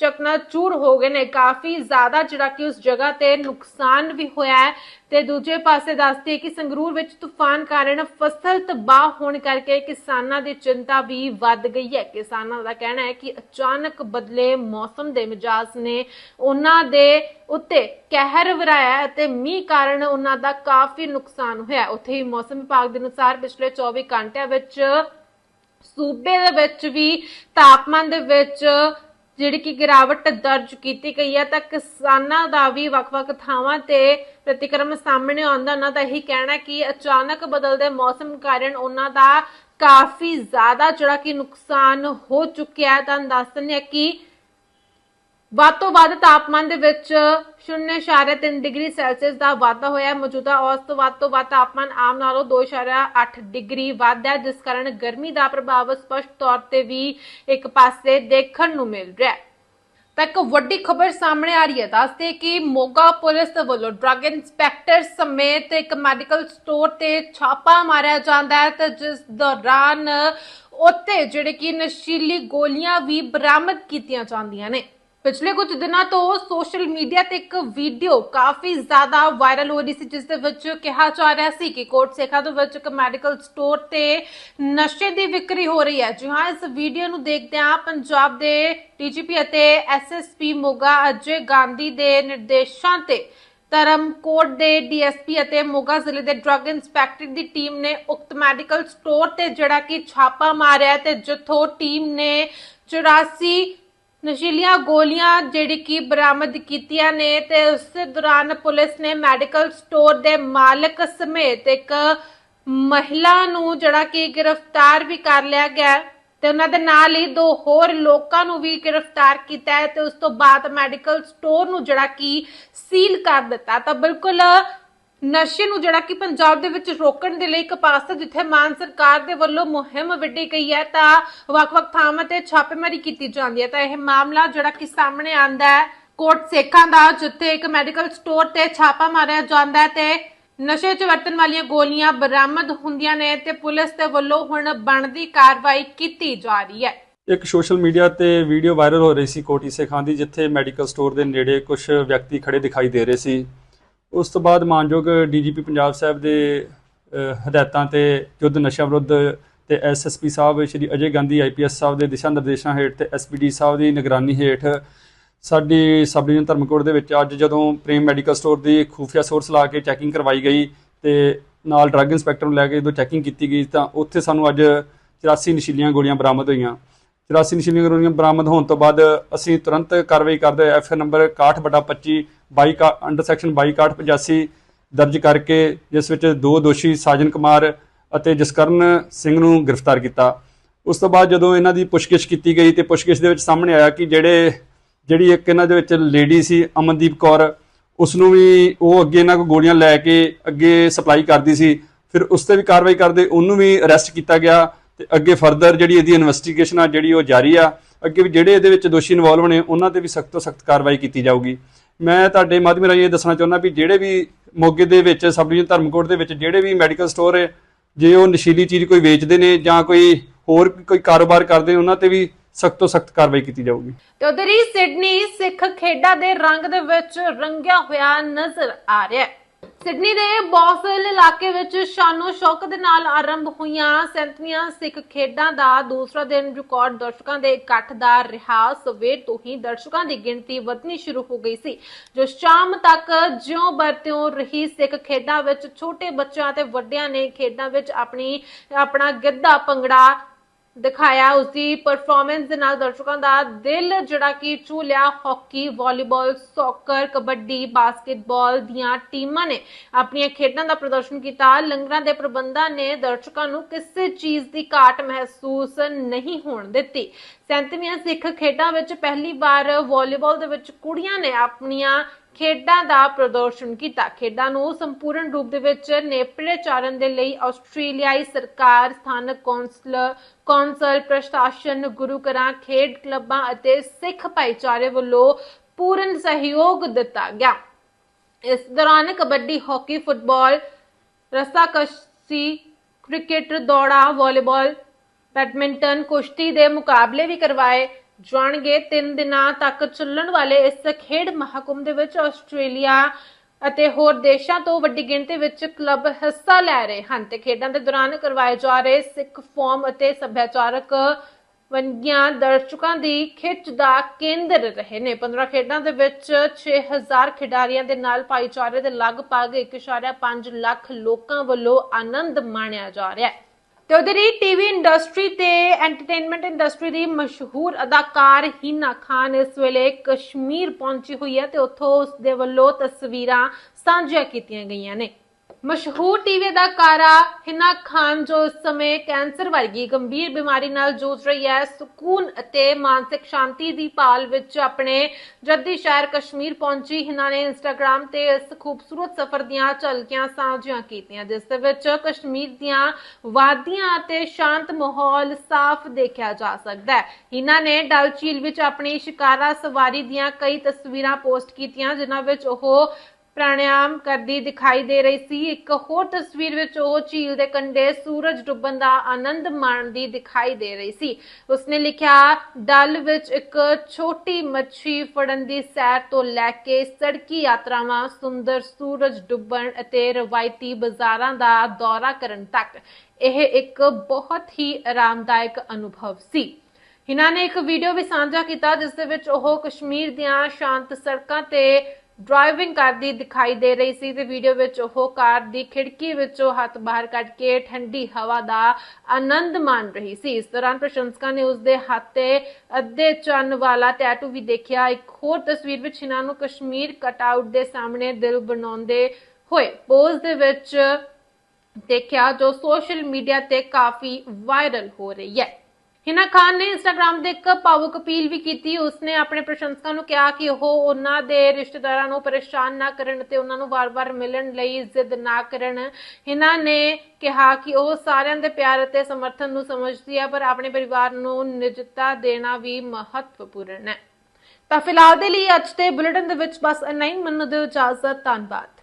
ਚਕਨਾਚੂਰ ਹੋ ਗਏ ਨੇ। ਕਾਫੀ ਜ਼ਿਆਦਾ ਜਿਹੜਾ ਕਿ ਉਸ ਜਗ੍ਹਾ ਤੇ ਨੁਕਸਾਨ ਵੀ ਹੋਇਆ ਹੈ। ਤੇ ਦੂਜੇ ਪਾਸੇ ਦੱਸਦੇ ਕਿ ਸੰਗਰੂਰ ਵਿੱਚ ਤੂਫਾਨ ਕਾਰਨ ਫਸਲ ਤਬਾਹ ਹੋਣ ਕਰਕੇ ਕਿਸਾਨਾਂ ਦੀ ਚਿੰਤਾ ਵੀ ਵੱਧ ਗਈ ਹੈ। ਕਿਸਾਨਾਂ ਦਾ ਕਹਿਣਾ ਹੈ ਕਿ ਅਚਾਨਕ ਬਦਲੇ ਮੌਸਮ ਦੇ ਮਿਜਾਜ਼ ਨੇ ਉਹਨਾਂ ਦੇ ਉੱਤੇ ਕਹਿਰ ਵਰਾਇਆ ਹੈ ਅਤੇ ਮੀਂਹ ਕਾਰਨ ਉਹਨਾਂ ਦਾ ਕਾਫੀ ਨੁਕਸਾਨ ਹੋਇਆ ਹੈ। ਉੱਥੇ ਹੀ ਮੌਸਮ ਵਿਭਾਗ ਦੇ ਅਨੁਸਾਰ ਪਿਛਲੇ 24 ਘੰਟਿਆਂ ਵਿੱਚ ਸੂਬੇ ਦੇ ਵਿੱਚ ਵੀ ਤਾਪਮਾਨ ਦੇ ਵਿੱਚ ਜਿਹੜੀ ਕਿ ਗਿਰਾਵਟ ਦਰਜ ਕੀਤੀ ਗਈ ਹੈ, ਤਾਂ ਕਿਸਾਨਾਂ ਦਾ ਵੀ ਵੱਖ-ਵੱਖ ਥਾਵਾਂ ਤੇ ਪ੍ਰਤੀਕਰਮ ਸਾਹਮਣੇ ਆਉਂਦਾ। ਉਹਨਾਂ ਦਾ ਇਹੀ ਕਹਿਣਾ ਕਿ ਅਚਾਨਕ ਬਦਲਦੇ ਮੌਸਮ ਕਾਰਨ ਉਹਨਾਂ ਦਾ ਕਾਫੀ ਜ਼ਿਆਦਾ ਜਿਹੜਾ ਕਿ ਨੁਕਸਾਨ ਹੋ ਚੁੱਕਿਆ ਹੈ। ਤਾਂ ਦੱਸ ਦਿੰਦੇ ਹਾਂ ਕਿ ਵੱਧ ਤੋਂ ਵੱਧ ਤਾਪਮਾਨ ਦੇ ਵਿੱਚ 0.3 ਡਿਗਰੀ ਸੈਲਸੀਅਸ ਦਾ ਵਾਧਾ ਹੋਇਆ ਹੈ। ਮੌਜੂਦਾ ਔਸਤ ਵੱਧ ਤੋਂ ਵੱਧ ਤਾਪਮਾਨ ਆਮ ਨਾਲੋਂ 2.8 ਡਿਗਰੀ ਵੱਧ ਹੈ, ਜਿਸ ਕਾਰਨ ਗਰਮੀ ਦਾ ਪ੍ਰਭਾਵ ਸਪਸ਼ਟ ਤੌਰ ਤੇ ਵੀ ਇੱਕ ਪਾਸੇ ਦੇਖਣ ਨੂੰ ਮਿਲ ਰਿਹਾ ਹੈ। ਤਾਂ ਇੱਕ ਵੱਡੀ ਖਬਰ ਸਾਹਮਣੇ ਆ ਰਹੀ ਹੈ। ਦੱਸਦੇ ਕਿ ਮੋਗਾ ਪੁਲਿਸ ਵੱਲੋਂ ਡਰੱਗ ਇੰਸਪੈਕਟਰ ਸਮੇਤ ਇੱਕ ਮੈਡੀਕਲ ਸਟੋਰ ਤੇ ਛਾਪਾ ਮਾਰਿਆ ਜਾਂਦਾ ਹੈ ਤੇ ਜਿਸ ਦੌਰਾਨ ਉੱਥੇ ਜਿਹੜੇ ਕਿ ਨਸ਼ੀਲੀ ਗੋਲੀਆਂ ਵੀ ਬਰਾਮਦ ਕੀਤੀਆਂ ਜਾਂਦੀਆਂ ਨੇ। ਪਿਛਲੇ ਕੁਝ ਦਿਨਾਂ ਤੋਂ ਸੋਸ਼ਲ ਮੀਡੀਆ ਤੇ ਇੱਕ ਵੀਡੀਓ ਕਾਫੀ ਜ਼ਿਆਦਾ ਵਾਇਰਲ ਹੋ ਰਹੀ ਸੀ, ਜਿਸ ਦੇ ਵਿੱਚ ਕਿਹਾ ਜਾ ਰਿਹਾ ਸੀ ਕਿ ਕੋਟ ਸੇਖਾ ਦੇ ਵਿੱਚ ਇੱਕ ਮੈਡੀਕਲ ਸਟੋਰ ਤੇ ਨਸ਼ੇ ਦੀ ਵਿਕਰੀ ਹੋ ਰਹੀ ਹੈ। ਜੀ ਹਾਂ, ਇਸ ਵੀਡੀਓ ਨੂੰ ਦੇਖਦਿਆਂ ਪੰਜਾਬ ਦੇ ਡੀਜੀਪੀ ਅਤੇ ਐਸਐਸਪੀ ਮੋਗਾ ਅਜੇ ਗਾਂਧੀ ਦੇ ਨਿਰਦੇਸ਼ਾਂ ਤੇ ਧਰਮਕੋਟ ਦੇ ਡੀਐਸਪੀ ਅਤੇ ਮੋਗਾ ਜ਼ਿਲ੍ਹੇ ਦੇ ਡਰੱਗ ਇੰਸਪੈਕਟਰ ਦੀ ਟੀਮ ਨੇ ਉਕਤ ਮੈਡੀਕਲ ਸਟੋਰ ਤੇ ਜਿਹੜਾ ਕਿ ਛਾਪਾ ਮਾਰਿਆ ਤੇ ਜਿੱਥੋਂ ਟੀਮ ਨੇ 84 ਨਸ਼ੀਲੀਆਂ ਗੋਲੀਆਂ ਜਿਹੜੀ ਕਿ ਬਰਾਮਦ ਕੀਤੀਆਂ ਨੇ ਤੇ ਉਸੇ ਦੌਰਾਨ ਪੁਲਿਸ ਨੇ ਮੈਡੀਕਲ ਸਟੋਰ ਦੇ ਮਾਲਕ ਸਮੇਤ ਇੱਕ ਮਹਿਲਾ ਨੂੰ ਜਿਹੜਾ ਕਿ ਗ੍ਰਿਫਤਾਰ ਵੀ ਕਰ ਲਿਆ ਗਿਆ ਤੇ ਉਹਨਾਂ ਦੇ ਨਾਲ ਹੀ ਦੋ ਹੋਰ ਲੋਕਾਂ ਨੂੰ ਵੀ ਗ੍ਰਿਫਤਾਰ ਕੀਤਾ ਹੈ ਤੇ ਉਸ ਤੋਂ ਬਾਅਦ ਮੈਡੀਕਲ ਸਟੋਰ ਨੂੰ ਜਿਹੜਾ ਕਿ ਸੀਲ ਕਰ ਦਿੱਤਾ। ਤਾਂ ਬਿਲਕੁਲ ਨਸ਼ੇ ਨੂੰ ਜਿਹੜਾ ਕਿ ਪੰਜਾਬ ਦੇ ਵਿੱਚ ਰੋਕਣ ਦੇ ਲਈ ਇੱਕ ਪਾਸੇ ਜਿੱਥੇ ਮਾਨ ਸਰਕਾਰ ਦੇ ਵੱਲੋਂ ਮੁਹਿੰਮ ਵਿੱਢੀ ਗਈ ਹੈ, ਤਾਂ ਵੱਖ-ਵੱਖ ਥਾਵਾਂ ਤੇ ਛਾਪੇਮਾਰੀ ਕੀਤੀ ਜਾਂਦੀ ਹੈ। ਤਾਂ ਇਹ ਮਾਮਲਾ ਜਿਹੜਾ ਕਿ ਸਾਹਮਣੇ ਆਂਦਾ ਹੈ, ਕੋਟ ਸੇਖਾਂ ਦਾ, ਜਿੱਥੇ ਇੱਕ ਮੈਡੀਕਲ ਸਟੋਰ ਤੇ ਛਾਪਾ ਮਾਰਿਆ ਜਾਂਦਾ ਹੈ ਤੇ ਨਸ਼ੇ 'ਚ ਵਰਤਣ ਵਾਲੀਆਂ ਗੋਲੀਆਂ ਬਰਾਮਦ ਹੁੰਦੀਆਂ ਨੇ ਤੇ ਪੁਲਿਸ ਦੇ ਵੱਲੋਂ ਹੁਣ ਬਣਦੀ ਕਾਰਵਾਈ ਕੀਤੀ ਜਾ ਰਹੀ ਹੈ। ਇੱਕ ਸੋਸ਼ਲ ਮੀਡੀਆ ਤੇ ਵੀਡੀਓ ਵਾਇਰਲ ਹੋ ਰਹੀ ਸੀ ਕੋਟੀ ਸੇਖਾਂ ਦੀ, ਜਿੱਥੇ ਮੈਡੀਕਲ ਸਟੋਰ ਦੇ ਨੇੜੇ ਕੁਝ ਵਿਅਕਤੀ ਖੜੇ ਦਿਖਾਈ ਦੇ ਰਹੇ ਸੀ। ਉਸ ਤੋਂ ਬਾਅਦ ਮਾਨਯੋਗ ਡੀਜੀਪੀ ਪੰਜਾਬ ਸਾਹਿਬ ਦੇ ਹਦਾਇਤਾਂ ਤੇ ਯੁੱਧ ਨਸ਼ਾ ਵਿਰੁੱਧ ਤੇ ਐਸਐਸਪੀ ਸਾਹਿਬ, ਸ਼੍ਰੀ ਅਜੇ ਗਾਂਧੀ ਆਈਪੀਐਸ ਸਾਹਿਬ ਦੇ ਦਿਸ਼ਾ ਨਿਰਦੇਸ਼ਾਂ ਹੇਠ ਤੇ ਐਸਪੀਡੀ ਸਾਹਿਬ ਦੀ ਨਿਗਰਾਨੀ ਹੇਠ ਸਾਡੀ ਸਬ ਡਿਵੀਜ਼ਨ ਧਰਮਕੋਟ ਦੇ ਵਿੱਚ ਅੱਜ ਜਦੋਂ ਪ੍ਰੇਮ ਮੈਡੀਕਲ ਸਟੋਰ ਦੀ ਖੂਫੀਆ ਸੋਰਸ ਲਾ ਕੇ ਚੈਕਿੰਗ ਕਰਵਾਈ ਗਈ ਤੇ ਨਾਲ ਡਰੱਗ ਇੰਸਪੈਕਟਰ ਨੂੰ ਲੈ ਕੇ ਜਦੋਂ ਚੈਕਿੰਗ ਕੀਤੀ ਗਈ ਤਾਂ ਉੱਥੇ ਸਾਨੂੰ ਅੱਜ 84 ਨਸ਼ੀਲੀਆਂ ਗੋਲੀਆਂ ਬਰਾਮਦ ਹੋਈਆਂ। 84 ਨਸ਼ੀਲੀਆਂ ਗੋਲੀਆਂ ਬਰਾਮਦ ਹੋਣ ਤੋਂ ਬਾਅਦ ਅਸੀਂ ਤੁਰੰਤ ਕਾਰਵਾਈ ਕਰਦੇ ਹੋਏ ਐਫ ਨੰਬਰ 61/25 22 ਅੰਡਰ ਸੈਕਸ਼ਨ 2285 ਦਰਜ ਕਰਕੇ ਜਿਸ ਵਿੱਚ ਦੋ ਦੋਸ਼ੀ ਸਾਜਨ ਕੁਮਾਰ ਅਤੇ ਜਸਕਰਨ ਸਿੰਘ ਨੂੰ ਗ੍ਰਿਫਤਾਰ ਕੀਤਾ। ਉਸ ਤੋਂ ਬਾਅਦ ਜਦੋਂ ਇਹਨਾਂ ਦੀ ਪੁੱਛਗਿੱਛ ਕੀਤੀ ਗਈ ਤੇ ਪੁੱਛਗਿੱਛ ਦੇ ਵਿੱਚ ਸਾਹਮਣੇ ਆਇਆ ਕਿ ਜਿਹੜੇ, ਜਿਹੜੀ ਇੱਕ ਇਹਨਾਂ ਦੇ ਵਿੱਚ ਲੇਡੀ ਸੀ ਅਮਨਦੀਪ ਕੌਰ, ਉਸ ਨੂੰ ਵੀ ਉਹ ਅੱਗੇ ਇਹਨਾਂ ਕੋ ਗੋਲੀਆਂ ਲੈ ਕੇ ਅੱਗੇ ਸਪਲਾਈ ਕਰਦੀ ਸੀ। ਫਿਰ ਉਸ ਤੇ ਵੀ ਕਾਰਵਾਈ ਕਰਦੇ ਉਹਨੂੰ ਵੀ ਅਰੈਸਟ ਕੀਤਾ ਗਿਆ। ਤੇ ਅੱਗੇ ਫਰਦਰ ਜਿਹੜੀ ਇਹਦੀ ਇਨਵੈਸਟੀਗੇਸ਼ਨ ਆ, ਜਿਹੜੀ ਉਹ ਜਾਰੀ ਆ, ਅੱਗੇ ਵੀ ਜਿਹੜੇ ਇਹਦੇ ਵਿੱਚ ਦੋਸ਼ੀ ਇਨਵੋਲਵ ਨੇ ਉਹਨਾਂ ਤੇ ਵੀ ਸਖਤ ਤੋਂ ਸਖਤ ਕਾਰਵਾਈ ਕੀਤੀ ਜਾਊਗੀ। ਮੈਂ ਤੁਹਾਡੇ ਮਾਧਿਅਮ ਰਾਹੀਂ ਇਹ ਦੱਸਣਾ ਚਾਹੁੰਦਾ ਵੀ ਜਿਹੜੇ ਵੀ ਮੋਗੇ ਦੇ ਵਿੱਚ ਸਬ ਡਿਵੀਜ਼ਨ ਧਰਮਕੋਟ ਦੇ ਵਿੱਚ ਜਿਹੜੇ ਵੀ ਮੈਡੀਕਲ ਸਟੋਰ ਹੈ, ਜੇ ਉਹ ਨਸ਼ੀਲੀ ਚੀਜ਼ ਕੋਈ ਵੇਚਦੇ ਨੇ ਜਾਂ ਕੋਈ ਹੋਰ ਕੋਈ ਕਾਰੋਬਾਰ ਕਰਦੇ ਨੇ, ਉਹਨਾਂ ਤੇ ਵੀ ਸਖਤ ਤੋਂ ਸਖਤ ਕਾਰਵਾਈ ਕੀਤੀ ਜਾਊਗੀ। ਤੇ ਉਧਰ ਹੀ ਸਿਡਨੀ ਸਿੱਖ ਖੇਡਾਂ ਦੇ ਰੰਗ ਦੇ ਵਿੱਚ ਰੰਗਿਆ ਹੋਇਆ ਨਜ਼ਰ ਆ ਰਿਹਾ ਹੈ। ਸਿਡਨੀ ਦੇ ਬੌਸਲ ਇਲਾਕੇ ਵਿੱਚ ਸ਼ਾਨੋ ਸ਼ੌਕ ਦੇ ਨਾਲ ਆਰੰਭ ਹੋਈਆਂ ਸੈਂਤਵੀਆਂ ਸਿੱਖ ਖੇਡਾਂ ਦਾ ਦੂਸਰਾ ਦਿਨ ਰਿਕਾਰਡ ਦਰਸ਼ਕਾਂ ਦੇ ਇਕੱਠ ਦਾ ਰਿਹਾ। ਸਵੇਰ ਤੋਂ ਹੀ ਦਰਸ਼ਕਾਂ ਦੀ ਗਿਣਤੀ ਵਧਣੀ ਸ਼ੁਰੂ ਹੋ ਗਈ ਸੀ। ਜੋ ਸ਼ਾਮ ਤੱਕ ਜਿਉਂ ਬਰਤਿਉਂ ਰਹੀ ਸਿੱਖ ਖੇਡਾਂ ਵਿੱਚ ਛੋਟੇ ਬੱਚਿਆਂ ਤੇ ਵੱਡਿਆਂ ਨੇ ਖੇਡਾਂ ਵਿੱਚ ਆਪਣੀ, ਆਪਣਾ ਗਿੱਧਾ ਭੰਗੜਾ ਦਿਖਾਇਆ ਉਸ ਦੀ ਪਰਫਾਰਮੈਂਸ ਦੇ ਨਾਲ ਦਰਸ਼ਕਾਂ ਦਾ ਦਿਲ ਜਿਹੜਾ ਕਿ ਛੂ ਲਿਆ। Hockey volleyball soccer kabaddi basketball ਦੀਆਂ ਟੀਮਾਂ ਨੇ ਆਪਣੀਆਂ ਖੇਡਾਂ ਦਾ ਪ੍ਰਦਰਸ਼ਨ ਕੀਤਾ। ਲੰਗਰਾਂ ਦੇ ਪ੍ਰਬੰਧਾਂ ਨੇ ਦਰਸ਼ਕਾਂ ਨੂੰ ਕਿਸੇ ਚੀਜ਼ ਦੀ ਘਾਟ ਮਹਿਸੂਸ ਨਹੀਂ ਹੋਣ ਦਿੱਤੀ। ਸੈਂਤਵੀਆਂ ਸਿੱਖ ਖੇਡਾਂ ਵਿੱਚ ਪਹਿਲੀ ਵਾਰ ਵਾਲੀਬਾਲ ਦੇ ਵਿੱਚ ਕੁੜੀਆਂ ਨੇ ਆਪਣੀਆਂ ਖੇਡਾਂ ਦਾ ਪ੍ਰਦਰਸ਼ਨ ਕੀਤਾ। ਖੇਡਾਂ ਨੂੰ ਸੰਪੂਰਨ ਰੂਪ ਦੇ ਵਿੱਚ ਨੇਪਰੇ ਚਾਰਨ ਦੇ ਲਈ ਆਸਟ੍ਰੇਲੀਆਈ ਸਰਕਾਰ, ਸਥਾਨਕ ਕੌਂਸਲ ਕੌਂਸਲ, ਪ੍ਰਸ਼ਾਸਨ, ਗੁਰੂ ਖੇਡ ਕਲੱਬਾਂ ਅਤੇ ਸਿੱਖ ਭਾਈਚਾਰੇ ਵੱਲੋਂ ਪੂਰਨ ਸਹਿਯੋਗ ਦਿੱਤਾ ਗਿਆ। ਇਸ ਦੌਰਾਨ ਕਬੱਡੀ, ਹਾਕੀ, ਫੁੱਟਬਾਲ ਰਸਾਕਸ਼ੀ ਕ੍ਰਿਕਟ, ਦੌੜਾ, ਵਾਲੀਬਾਲ, ਬੈਡਮਿੰਟਨ, ਕੁਸ਼ਤੀ ਦੇ ਮੁਕਾਬਲੇ ਵੀ ਕਰਵਾਏ ਜਾਣਗੇ 3 ਦਿਨਾਂ ਤੱਕ ਚੱਲਣ ਵਾਲੇ ਇਸ ਖੇਡ ਮਹਾਕੁੰਭ ਦੇ ਵਿੱਚ ਆਸਟ੍ਰੇਲੀਆ ਅਤੇ ਹੋਰ ਦੇਸ਼ਾਂ ਤੋਂ ਵੱਡੀ ਗਿਣਤੀ ਵਿੱਚ ਕਲੱਬ ਹਿੱਸਾ ਲੈ ਰਹੇ ਹਨ ਤੇ ਖੇਡਾਂ ਦੇ ਦੌਰਾਨ ਕਰਵਾਏ ਜਾ ਰਹੇ ਸਿੱਖ ਫਾਰਮ ਅਤੇ ਸੱਭਿਆਚਾਰਕ ਵੰਗੀਆਂ ਦਰਸ਼ਕਾਂ ਦੀ ਖਿੱਚ ਦਾ ਕੇਂਦਰ ਰਹੇ ਨੇ। 15 ਖੇਡਾਂ ਦੇ ਵਿੱਚ 6000 ਖਿਡਾਰੀਆਂ ਦੇ ਨਾਲ ਭਾਈਚਾਰੇ ਦੇ ਲਗਭਗ 1.5 ਲੱਖ ਲੋਕਾਂ ਵੱਲੋਂ ਆਨੰਦ ਮਾਣਿਆ ਜਾ ਰਿਹਾ ਹੈ। ਤੇ ਉਧਰ ਹੀ ਟੀਵੀ ਇੰਡਸਟਰੀ ਤੇ ਐਂਟਰਟੇਨਮੈਂਟ ਇੰਡਸਟਰੀ ਦੀ ਮਸ਼ਹੂਰ ਅਦਾਕਾਰ ਹੀਨਾ ਖਾਨ ਇਸ ਵੇਲੇ ਕਸ਼ਮੀਰ ਪਹੁੰਚੀ ਹੋਈ ਹੈ ਤੇ ਉੱਥੋਂ ਉਸ ਦੇ ਵੱਲੋਂ ਤਸਵੀਰਾਂ ਸਾਂਝੀਆਂ ਕੀਤੀਆਂ ਗਈਆਂ ਨੇ। ਮਸ਼ਹੂਰ ਟੀਵੀ ਅਦਾਕਾਰਾ ਹਿਨਾ ਖਾਨ ਜੋ ਇਸ ਸਮੇਂ ਕੈਂਸਰ ਵਰਗੀ ਗੰਭੀਰ ਬਿਮਾਰੀ ਨਾਲ ਜੂਝ ਰਹੀ ਹੈ, ਸਕੂਨ ਅਤੇ ਮਾਨਸਿਕ ਸ਼ਾਂਤੀ ਦੀ ਭਾਲ ਵਿੱਚ ਆਪਣੇ ਜੱਦੀ ਸ਼ਹਿਰ ਕਸ਼ਮੀਰ ਪਹੁੰਚੀ। ਹਿਨਾ ਨੇ ਇੰਸਟਾਗ੍ਰam ਤੇ ਇਸ ਖੂਬਸੂਰਤ ਸਫ਼ਰ ਦੀਆਂ ਝਲਕੀਆਂ ਸਾਂਝੀਆਂ ਕੀਤੀਆਂ, ਜਿਸ ਦੇ ਵਿੱਚ ਕਸ਼ਮੀਰ ਦੀਆਂ ਵਾਦੀਆਂ ਅਤੇ ਸ਼ਾਂਤ ਮਾਹੌਲ ਸਾਫ਼ ਦੇਖਿਆ ਜਾ ਸਕਦਾ ਹੈ। ਹਿਨਾ ਨੇ ਡਲ ਝੀਲ ਵਿੱਚ ਆਪਣੀ ਸ਼ਿਕਾਰਾ ਸਵਾਰੀ ਦੀਆਂ ਕਈ ਤਸਵੀਰਾਂ ਪੋਸਟ ਕੀਤੀਆਂ, ਜਿਨ੍ਹਾਂ ਵਿੱਚ ਉਹ ਪ੍ਰਾਣਾਯਾਮ ਕਰਦੀ ਦਿਖਾਈ ਦੇ ਰਹੀ ਸੀ। ਇੱਕ ਹੋਰ ਤਸਵੀਰ ਵਿੱਚ ਉਹ ਝੀਲ ਦੇ ਕੰਢੇ ਸੂਰਜ ਡੁੱਬਣ ਦਾ ਆਨੰਦ ਮਾਣਦੀ ਦਿਖਾਈ ਦੇ ਰਹੀ ਸੀ। ਉਸਨੇ ਲਿਖਿਆ, ਡਲ ਵਿੱਚ ਇੱਕ ਛੋਟੀ ਮੱਛੀ ਫੜਨ ਦੀ ਸੈਰ ਤੋਂ ਲੈ ਕੇ ਸੜਕੀ ਯਾਤਰਾਵਾਂ, ਸੁੰਦਰ ਸੂਰਜ ਡੁੱਬਣ ਅਤੇ ਰਵਾਇਤੀ ਬਾਜ਼ਾਰਾਂ ਦਾ ਦੌਰਾ ਕਰਨ ਤੱਕ। ਇਹ ਇੱਕ ਬਹੁਤ ਹੀ ਆਰਾਮਦਾਇਕ ਅਨੁਭਵ ਸੀ। ਹਿਨਾ ਨੇ ਇੱਕ ਵੀਡੀਓ ਵੀ ਸਾਂਝਾ ਕੀਤਾ, ਜਿਸ ਦੇ ਵਿੱਚ ਉਹ ਕਸ਼ਮੀਰ ਦੀਆਂ ਸ਼ਾਂਤ ਸੜਕਾਂ ਤੇ ਡਰਾਈਵਿੰਗ ਕਰਦੀ ਦਿਖਾਈ ਦੇ ਰਹੀ ਸੀ ਤੇ ਵੀਡੀਓ ਵਿੱਚ ਉਹ ਕਾਰ ਦੀ ਖਿੜਕੀ ਵਿੱਚੋਂ ਹੱਥ ਬਾਹਰ ਕੱਢ ਕੇ ਠੰਡੀ ਹਵਾ ਦਾ ਆਨੰਦ ਮਾਣ ਰਹੀ ਸੀ। ਇਸ ਦੌਰਾਨ ਪ੍ਰਸ਼ੰਸਕਾਂ ਨੇ ਉਸ ਦੇ ਹੱਥ ਤੇ ਅੱਧੇ ਚੰਨ ਵਾਲਾ ਟੈਟੂ ਵੀ ਦੇਖਿਆ। ਇੱਕ ਹੋਰ ਤਸਵੀਰ ਵਿੱਚ ਹਿਨਾ ਨੂੰ ਕਸ਼ਮੀਰ ਕਟਆਊਟ ਦੇ ਸਾਹਮਣੇ ਦਿਲ ਬਣਾਉਂਦੇ ਹੋਏ ਪੋਜ਼ ਦੇ ਵਿੱਚ ਦੇਖਿਆ ਜੋ ਸੋਸ਼ਲ ਮੀਡੀਆ ਤੇ ਕਾਫੀ ਵਾਇਰਲ ਹੋ ਰਹੀ ਹੈ। ਹਿਨਾ ਖਾਨ ਨੇ ਇੰਸਟਾਗ੍ਰam ਦੇ ਇੱਕ ਭਾਵੁਕ ਅਪੀਲ ਵੀ ਕੀਤੀ। ਉਸਨੇ ਆਪਣੇ ਪ੍ਰਸ਼ੰਸਕਾਂ ਨੂੰ ਕਿਹਾ ਕਿ ਉਹ ਉਹਨਾਂ ਦੇ ਰਿਸ਼ਤੇਦਾਰਾਂ ਨੂੰ ਪਰੇਸ਼ਾਨ ਨਾ ਕਰਨ ਤੇ ਉਹਨਾਂ ਨੂੰ ਵਾਰ-ਵਾਰ ਮਿਲਣ ਲਈ ਜ਼ਿੱਦ ਨਾ ਕਰਨ। ਹਿਨਾ ਨੇ ਕਿਹਾ ਕਿ ਉਹ ਸਾਰਿਆਂ ਦੇ ਪਿਆਰ ਅਤੇ ਸਮਰਥਨ ਨੂੰ ਸਮਝਦੀ ਹੈ ਪਰ ਆਪਣੇ ਪਰਿਵਾਰ ਨੂੰ ਨਿਜਤਾ ਦੇਣਾ ਵੀ ਮਹੱਤਵਪੂਰਨ ਹੈ। ਤਾਂ ਫਿਲਹਾਲ ਦੇ ਲਈ ਅੱਜ ਦੇ ਬੁਲੇਟਿਨ ਦੇ ਵਿੱਚ ਬਸ ਇੰਨਾ ਹੀ। ਮੈਨੂੰ ਦਿਓ ਇਜਾਜ਼ਤ, ਧੰਨਵਾਦ।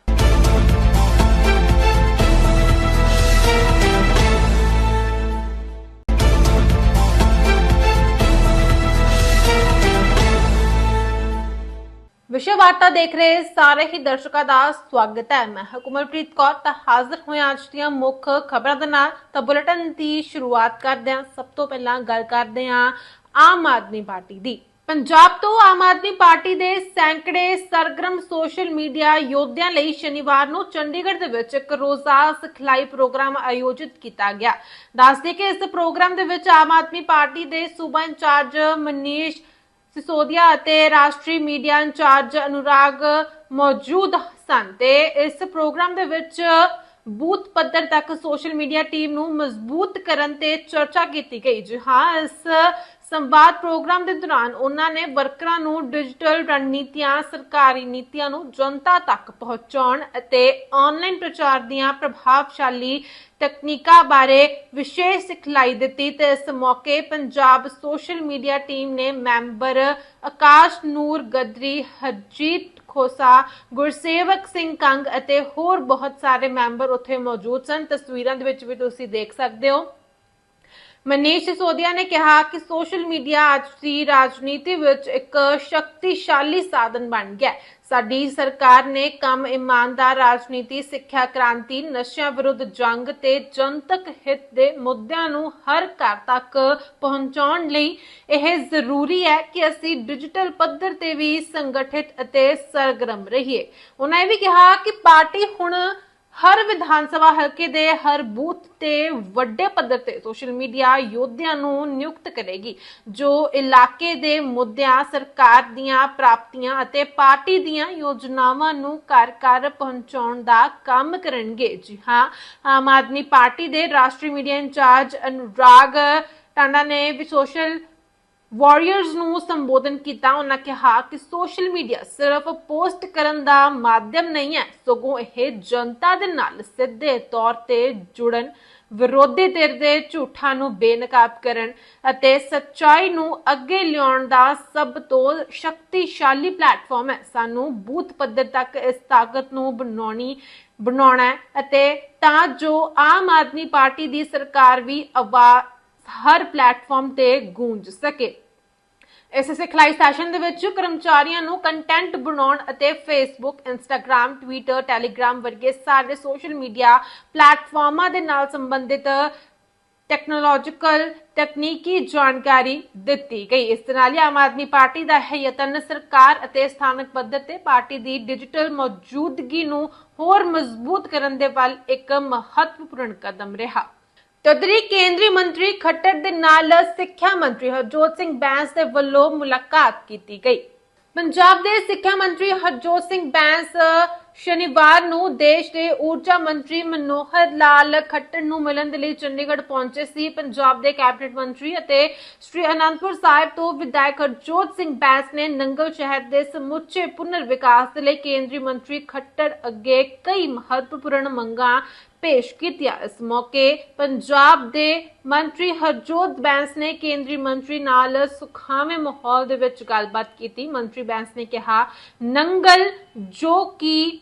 ਵਿਸ਼ਵ ਵਾਰਤਾ ਦੇਖ ਰਹੇ ਸਾਰੇ ਹੀ ਦਰਸ਼ਕਾਂ ਦਾ ਸਵਾਗਤ ਹੈ। ਮੈਂ ਹਕੂਮਤਪ੍ਰੀਤ ਕੌਰ, ਤਾਂ ਹਾਜ਼ਰ ਹੋਏ ਅੱਜ ਦੀਆਂ ਮੁੱਖ ਖਬਰਾਂ ਦੇ ਨਾਲ। ਤਾਂ ਬੁਲੇਟਿਨ ਦੀ ਸ਼ੁਰੂਆਤ ਕਰਦੇ ਹਾਂ। ਸਭ ਤੋਂ ਪਹਿਲਾਂ ਗੱਲ ਕਰਦੇ ਹਾਂ ਆਮ ਆਦਮੀ ਪਾਰਟੀ ਦੀ। ਪੰਜਾਬ ਤੋਂ ਆਮ ਆਦਮੀ ਪਾਰਟੀ ਦੇ ਸੈਂਕੜੇ ਸਰਗਰਮ ਸੋਸ਼ਲ ਮੀਡੀਆ ਯੋਧਿਆਂ ਲਈ ਸ਼ਨੀਵਾਰ ਨੂੰ ਚੰਡੀਗੜ੍ਹ ਦੇ ਵਿੱਚ ਇੱਕ ਰੋਜ਼ਾ ਸਿਖਲਾਈ ਪ੍ਰੋਗਰਾਮ ਆਯੋਜਿਤ ਕੀਤਾ ਗਿਆ। ਦੱਸਦੇ ਕਿ ਇਸ ਪ੍ਰੋਗਰਾਮ ਦੇ ਵਿੱਚ ਆਮ ਆਦਮੀ ਪਾਰਟੀ ਦੇ ਸੂਬਾ ਇੰਚਾਰਜ ਮਨੀਸ਼ ਸਿਸੋਦੀਆ ਅਤੇ ਰਾਸ਼ਟਰੀ ਮੀਡੀਆ ਇੰਚਾਰਜ ਅਨੁਰਾਗ ਮੌਜੂਦ ਸਨ ਤੇ ਇਸ ਪ੍ਰੋਗਰਾਮ ਦੇ ਵਿੱਚ ਬੂਥ ਪੱਧਰ ਤੱਕ ਸੋਸ਼ਲ ਮੀਡੀਆ ਟੀਮ ਨੂੰ ਮਜ਼ਬੂਤ ਕਰਨ ਤੇ ਚਰਚਾ ਕੀਤੀ ਗਈ। ਜੀ ਹਾਂ, ਇਸ ਸੰਵਾਦ ਪ੍ਰੋਗਰਾਮ ਦੇ ਦੌਰਾਨ ਉਹਨਾਂ ਨੇ ਵਰਕਰਾਂ ਨੂੰ ਡਿਜੀਟਲ ਰਣਨੀਤੀਆਂ, ਸਰਕਾਰੀ ਨੀਤੀਆਂ ਨੂੰ ਜਨਤਾ ਤੱਕ ਪਹੁੰਚਾਉਣ ਅਤੇ ਆਨਲਾਈਨ ਪ੍ਰਚਾਰ ਦੀਆਂ ਪ੍ਰਭਾਵਸ਼ਾਲੀ ਤਕਨੀਕਾਂ ਬਾਰੇ ਵਿਸ਼ੇਸ਼ ਸਿਖਲਾਈ ਦਿੱਤੀ ਤੇ ਇਸ ਮੌਕੇ ਪੰਜਾਬ ਸੋਸ਼ਲ ਮੀਡੀਆ ਟੀਮ ਨੇ ਮੈਂਬਰ ਆਕਾਸ਼ ਨੂਰ ਗਦਰੀ, ਹਰਜੀਤ ਖੋਸਾ, ਗੁਰਸੇਵਕ ਸਿੰਘ ਕੰਗ ਅਤੇ ਹੋਰ ਬਹੁਤ ਸਾਰੇ ਮੈਂਬਰ ਉੱਥੇ ਮੌਜੂਦ ਸਨ। ਤਸਵੀਰਾਂ ਦੇ ਵਿੱਚ ਵੀ ਤੁਸੀਂ ਦੇਖ ਸਕਦੇ ਹੋ। ਮਨੀਸ਼ ਸਿਸੋਦੀਆ ਨੇ ਕਿਹਾ ਕਿ ਸੋਸ਼ਲ ਮੀਡੀਆ ਅੱਜ ਦੀ ਰਾਜਨੀਤੀ ਵਿੱਚ ਇੱਕ ਸ਼ਕਤੀਸ਼ਾਲੀ ਸਾਧਨ ਬਣ ਗਿਆ ਹੈ। ਸਾਡੀ ਸਰਕਾਰ ਨੇ ਕੰਮ ਇਮਾਨਦਾਰ ਰਾਜਨੀਤੀ, ਸਿੱਖਿਆ ਕ੍ਰਾਂਤੀ, ਨਸ਼ਿਆਂ ਵਿਰੁੱਧ ਜੰਗ ਤੇ ਜਨਤਕ ਹਿੱਤ ਦੇ ਮੁੱਦਿਆਂ ਨੂੰ ਹਰ ਘਰ ਤੱਕ ਪਹੁੰਚਾਉਣ ਲਈ ਇਹ ਜ਼ਰੂਰੀ ਹੈ ਕਿ ਅਸੀਂ ਡਿਜੀਟਲ ਪੱਧਰ ਤੇ ਵੀ ਸੰਗਠਿਤ ਅਤੇ ਸਰਗਰਮ ਰਹੀਏ ਉਹਨਾਂ ਇਹ ਵੀ ਕਿਹਾ ਕਿ ਪਾਰਟੀ ਹੁਣ ਹਰ ਵਿਧਾਨ ਸਭਾ ਹਲਕੇ ਦੇ ਹਰ ਬੂਥ ਤੇ ਵੱਡੇ ਪੱਧਰ ਤੇ ਸੋਸ਼ਲ ਮੀਡੀਆ ਯੋਧਿਆਂ ਨੂੰ ਨਿਯੁਕਤ ਕਰੇਗੀ, ਜੋ ਇਲਾਕੇ ਦੇ ਮੁੱਦਿਆਂ, ਸਰਕਾਰ ਦੀਆਂ ਪ੍ਰਾਪਤੀਆਂ ਅਤੇ ਪਾਰਟੀ ਦੀਆਂ ਯੋਜਨਾਵਾਂ ਨੂੰ ਘਰ ਘਰ ਪਹੁੰਚਾਉਣ ਦਾ ਕੰਮ ਕਰਨਗੇ। ਜੀ ਹਾਂ, ਆਮ ਆਦਮੀ ਪਾਰਟੀ ਦੇ ਰਾਸ਼ਟਰੀ ਮੀਡੀਆ ਇੰਚਾਰਜ ਅਨੁਰਾਗ ਟਾਂਡਾ ਨੇ ਵੀ ਸੋਸ਼ਲ ਵਾਰੀਅਰਸ ਨੂੰ ਸੰਬੋਧਨ ਕੀਤਾ, ਉਹਨਾਂ ਕਿਹਾ ਕਿ ਸੋਸ਼ਲ ਮੀਡੀਆ ਸਿਰਫ ਪੋਸਟ ਕਰਨ ਦਾ ਮਾਧਿਅਮ ਨਹੀਂ ਹੈ, ਸਗੋਂ ਇਹ ਜਨਤਾ ਦੇ ਨਾਲ ਸਿੱਧੇ ਤੌਰ ਤੇ ਜੁੜਨ, ਵਿਰੋਧੀ ਧਿਰ ਦੇ ਝੂਠਾਂ ਨੂੰ ਬੇਨਕਾਬ ਕਰਨ ਅਤੇ ਸੱਚਾਈ ਨੂੰ ਅੱਗੇ ਲਿਆਉਣ ਦਾ ਸਭ ਤੋਂ ਸ਼ਕਤੀਸ਼ਾਲੀ ਪਲੇਟਫਾਰਮ ਹੈ। ਸਾਨੂੰ ਬੂਥ ਪੱਧਰ ਤੱਕ ਇਸ ਤਾਕਤ ਨੂੰ ਬਣਾਉਣੀ, ਬਣਾਉਣਾ ਹੈ ਅਤੇ ਤਾਂ ਜੋ ਆਮ ਆਦਮੀ ਪਾਰਟੀ ਦੀ ਸਰਕਾਰ ਵੀ ਆਵਾਜ਼ ਹਰ ਪਲੇਟਫਾਰਮ ਤੇ ਗੂੰਜ ਸਕੇ। ਇਸ ਸਿਖਲਾਈ ਸੈਸ਼ਨ ਦੇ ਵਿੱਚ ਕਰਮਚਾਰੀਆਂ ਨੂੰ ਕੰਟੈਂਟ ਬਣਾਉਣ ਅਤੇ ਫੇਸਬੁੱਕ, ਇੰਸਟਾਗ੍ਰam, ਟਵਿੱਟਰ, ਟੈਲੀਗ੍ਰam ਵਰਗੇ ਸਾਰੇ ਸੋਸ਼ਲ ਮੀਡੀਆ ਪਲੇਟਫਾਰਮਾਂ ਦੇ ਨਾਲ ਸੰਬੰਧਿਤ ਟੈਕਨੋਲੋਜੀਕਲ ਤਕਨੀਕੀ ਜਾਣਕਾਰੀ ਦਿੱਤੀ ਗਈ। ਇਸ ਦੇ ਨਾਲ ਹੀ ਆਮ ਆਦਮੀ ਪਾਰਟੀ ਦਾ ਇਹ ਯਤਨ ਸਰਕਾਰ ਅਤੇ ਸਥਾਨਕ ਪੱਧਰ ਤੇ ਪਾਰਟੀ ਦੀ ਡਿਜੀਟਲ ਮੌਜੂਦਗੀ ਨੂੰ ਹੋਰ ਮਜ਼ਬੂਤ ਕਰਨ ਦੇ ਵੱਲ ਇੱਕ ਮਹੱਤਵਪੂਰਨ ਕਦਮ ਰਿਹਾ। ਤਦਰੀ ਕੇਂਦਰੀ ਮੰਤਰੀ ਖੱਟਰ ਦੇ ਨਾਲ ਸਿੱਖਿਆ ਮੰਤਰੀ ਹਰਜੋਤ ਸਿੰਘ ਬੈਂਸ ਦੇ ਵੱਲੋਂ ਮੁਲਾਕਾਤ ਕੀਤੀ ਗਈ। ਪੰਜਾਬ ਦੇ ਸਿੱਖਿਆ ਮੰਤਰੀ ਹਰਜੋਤ ਸਿੰਘ ਬੈਂਸ ਸ਼ਨੀਵਾਰ ਨੂੰ ਦੇਸ਼ ਦੇ ਊਰਜਾ ਮੰਤਰੀ ਮਨੋਹਰ ਲਾਲ ਖੱਟਰ ਨੂੰ ਮਿਲਣ ਦੇ ਲਈ ਚੰਡੀਗੜ੍ਹ ਪਹੁੰਚੇ ਸੀ। ਪੰਜਾਬ ਦੇ ਕੈਬਨਿਟ ਮੰਤਰੀ ਅਤੇ ਸ੍ਰੀ ਅਨੰਦਪੁਰ ਸਾਹਿਬ ਤੋਂ ਵਿਧਾਇਕ ਹਰਜੋਤ ਸਿੰਘ ਬੈਂਸ ਨੇ ਨੰਗਲ ਸ਼ਹਿਰ ਦੇ ਸਮੁੱਚੇ ਪੁਨਰ ਵਿਕਾਸ ਦੇ ਲਈ ਕੇਂਦਰੀ ਮੰਤਰੀ ਖੱਟਰ ਅੱਗੇ ਕਈ ਮਹੱਤਵਪੂਰਨ ਮੰਗਾਂ ਪੇਸ਼ ਕੀਤੀਆਂ। ਇਸ ਮੌਕੇ ਪੰਜਾਬ ਦੇ ਮੰਤਰੀ ਹਰਜੋਤ ਬੈਂਸ ਨੇ ਕੇਂਦਰੀ ਮੰਤਰੀ ਨਾਲ ਸੁਖਾਵੇਂ ਮਾਹੌਲ ਦੇ ਵਿੱਚ ਗੱਲਬਾਤ ਕੀਤੀ। ਮੰਤਰੀ ਬੈਂਸ ਨੇ ਕਿਹਾ, ਨੰਗਲ ਜੋ ਕਿ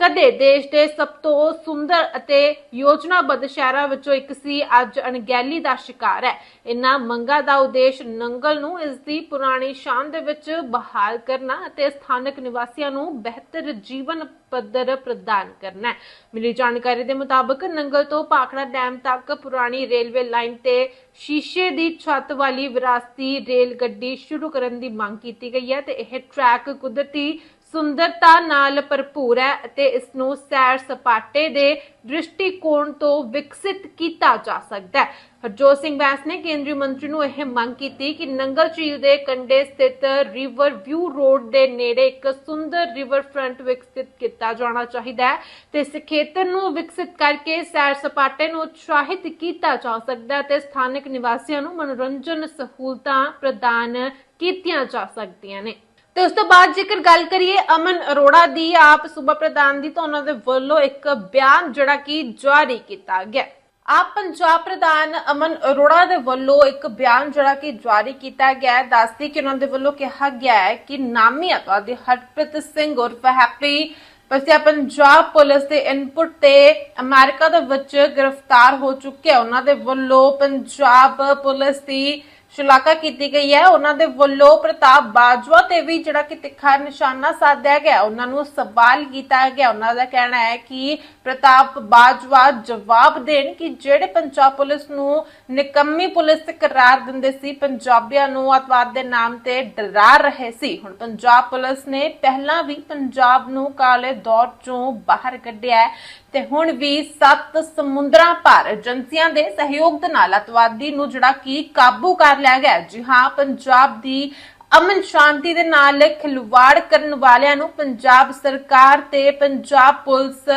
ਕਦੇ ਦੇਸ਼ ਦੇ ਸਭ ਤੋਂ ਸੁੰਦਰ ਅਤੇ ਯੋਜਨਾਬੱਧ ਸ਼ਹਿਰਾਂ ਵਿੱਚੋਂ ਇੱਕ ਸੀ, ਅੱਜ ਅਣਗਹਿਲੀ ਦਾ ਸ਼ਿਕਾਰ ਹੈ। ਇਨ੍ਹਾਂ ਮੰਗਾਂ ਦਾ ਉਦੇਸ਼ ਨੰਗਲ ਨੂੰ ਇਸ ਦੀ ਪੁਰਾਣੀ ਸ਼ਾਨ ਦੇ ਵਿੱਚ ਬਹਾਲ ਕਰਨਾ ਅਤੇ ਸਥਾਨਕ ਨਿਵਾਸੀਆਂ ਨੂੰ ਬਿਹਤਰ ਜੀਵਨ ਪੱਧਰ ਪ੍ਰਦਾਨ ਕਰਨਾ ਹੈ। ਮਿਲੀ ਜਾਣਕਾਰੀ ਦੇ ਮੁਤਾਬਕ, ਨੰਗਲ ਤੋਂ ਪਾਖੜਾ ਡੈਮ ਤੱਕ ਪੁਰਾਣੀ ਰੇਲਵੇ ਲਾਈਨ ਤੇ ਸ਼ੀਸ਼ੇ ਦੀ ਛੱਤ ਵਾਲੀ ਵਿਰਾਸਤੀ ਰੇਲ ਗੱਡੀ ਸ਼ੁਰੂ ਕਰਨ ਦੀ ਮੰਗ ਕੀਤੀ ਗਈ ਹੈ ਤੇ ਇਹ ਟਰੈਕ ਕੁਦਰਤੀ ਸੁੰਦਰਤਾ ਨਾਲ ਭਰਪੂਰ ਹੈ ਅਤੇ ਇਸ ਨੂੰ ਸੈਰ ਸਪਾਟੇ ਦੇ ਦ੍ਰਿਸ਼ਟੀਕੋਣ ਤੋਂ ਵਿਕਸਿਤ ਕੀਤਾ ਜਾ ਸਕਦਾ ਹੈ। ਹਰਜੋਤ ਸਿੰਘ ਬੈਂਸ ਨੇ ਕੇਂਦਰੀ ਮੰਤਰੀ ਨੂੰ ਇਹ ਮੰਗ ਕੀਤੀ ਕਿ ਨੰਗਲ ਝੀਲ ਦੇ ਕੰਢੇ ਸਥਿਤ ਰਿਵਰ ਵਿਊ ਰੋਡ ਦੇ ਨੇੜੇ ਇੱਕ ਸੁੰਦਰ ਰਿਵਰ ਫਰੰਟ ਵਿਕਸਿਤ ਕੀਤਾ ਜਾਣਾ ਚਾਹੀਦਾ ਹੈ ਤੇ ਇਸ ਖੇਤਰ ਨੂੰ ਵਿਕਸਿਤ ਕਰਕੇ ਸੈਰ ਸਪਾਟੇ ਨੂੰ ਉਤਸ਼ਾਹਿਤ ਕੀਤਾ ਜਾ ਸਕਦਾ ਹੈ ਤੇ ਸਥਾਨਕ ਨਿਵਾਸੀਆਂ ਨੂੰ ਮਨੋਰੰਜਨ ਸਹੂਲਤਾਂ ਪ੍ਰਦਾਨ ਕੀਤੀਆਂ ਜਾ ਸਕਦੀਆਂ ਨੇ। ਤੇ ਉਸ ਤੋਂ ਬਾਅਦ ਜੇਕਰ ਗੱਲ ਕਰੀਏ ਅਮਨ ਅਰੋੜਾ ਦੀ, ਆਪ ਸੂਬਾ ਪ੍ਰਧਾਨ ਦੀ, ਤਾਂ ਉਹਨਾਂ ਦੇ ਵੱਲੋਂ ਇੱਕ ਬਿਆਨ ਜਿਹੜਾ ਕਿ ਜਾਰੀ ਕੀਤਾ ਗਿਆ। ਆਪ ਪੰਜਾਬ ਪ੍ਰਧਾਨ ਅਮਨ ਅਰੋੜਾ ਦੇ ਵੱਲੋਂ ਇੱਕ ਬਿਆਨ ਜਿਹੜਾ ਕਿ ਜਾਰੀ ਕੀਤਾ ਗਿਆ ਹੈ। ਦੱਸਦੀ ਕਿ ਉਹਨਾਂ ਦੇ ਵੱਲੋਂ ਕਿਹਾ ਗਿਆ ਹੈ ਕਿ ਨਾਮੀ ਅਤਵਾਦੀ ਹਰਪ੍ਰੀਤ ਸਿੰਘ ਉਰਫ ਹੈਪੀ ਪਸਿਆ ਪੰਜਾਬ ਪੁਲਿਸ ਦੇ ਇਨਪੁਟ ਤੇ ਅਮਰੀਕਾ ਦੇ ਵਿੱਚ ਗ੍ਰਿਫਤਾਰ ਹੋ ਚੁੱਕਿਆ ਆ। ਉਹਨਾਂ ਦੇ ਵੱਲੋਂ ਪੰਜਾਬ ਪੁਲਿਸ ਦੀ ਸ਼ਲਾਘਾ ਕੀਤੀ ਗਈ ਹੈ। ਉਹਨਾਂ ਦੇ ਵੱਲੋਂ ਪ੍ਰਤਾਪ ਬਾਜਵਾ ਤੇ ਵੀ ਜਿਹੜਾ ਕਿ ਤਿੱਖਾ ਨਿਸ਼ਾਨਾ ਸਾਧਿਆ ਗਿਆ। ਉਹਨਾਂ ਨੂੰ ਸਵਾਲ ਕੀਤਾ ਗਿਆ। ਉਹਨਾਂ ਦਾ ਕਹਿਣਾ ਹੈ ਕਿ ਪ੍ਰਤਾਪ ਬਾਜਵਾ ਜਵਾਬ ਦੇਣ ਕਿ ਜਿਹੜੇ ਪੰਜਾਬ ਪੁਲਿਸ ਨੂੰ ਨਿਕੰਮੀ ਪੁਲਿਸ ਕਰਾਰ ਦਿੰਦੇ ਸੀ, ਪੰਜਾਬੀਆਂ ਨੂੰ ਅਤਵਾਦ ਦੇ ਨਾਮ ਤੇ ਡਰਾ ਰਹੇ ਸੀ। ਹੁਣ ਪੰਜਾਬ ਪੁਲਿਸ ਨੇ ਪਹਿਲਾਂ ਵੀ ਪੰਜਾਬ ਨੂੰ ਕਾਲੇ ਦੌਰ ਚੋਂ ਬਾਹਰ ਕੱਢਿਆ ਹੈ। ਤੇ ਹੁਣ ਵੀ ਸੱਤ ਸਮੁੰਦਰਾਂ ਪਾਰ ਏਜੰਸੀਆਂ ਦੇ ਸਹਿਯੋਗ ਦੇ ਨਾਲ ਅਤਵਾਦੀ ਨੂੰ ਜਿਹੜਾ ਕਿ ਕਾਬੂ ਕਰ ਲਿਆ ਗਿਆ ਜੀ ਹਾਂ, ਪੰਜਾਬ ਦੀ ਅਮਨ ਸ਼ਾਂਤੀ ਦੇ ਨਾਲ ਖਿਲਵਾੜ ਕਰਨ ਵਾਲਿਆਂ ਨੂੰ ਪੰਜਾਬ ਸਰਕਾਰ ਤੇ ਪੰਜਾਬ ਪੁਲਿਸ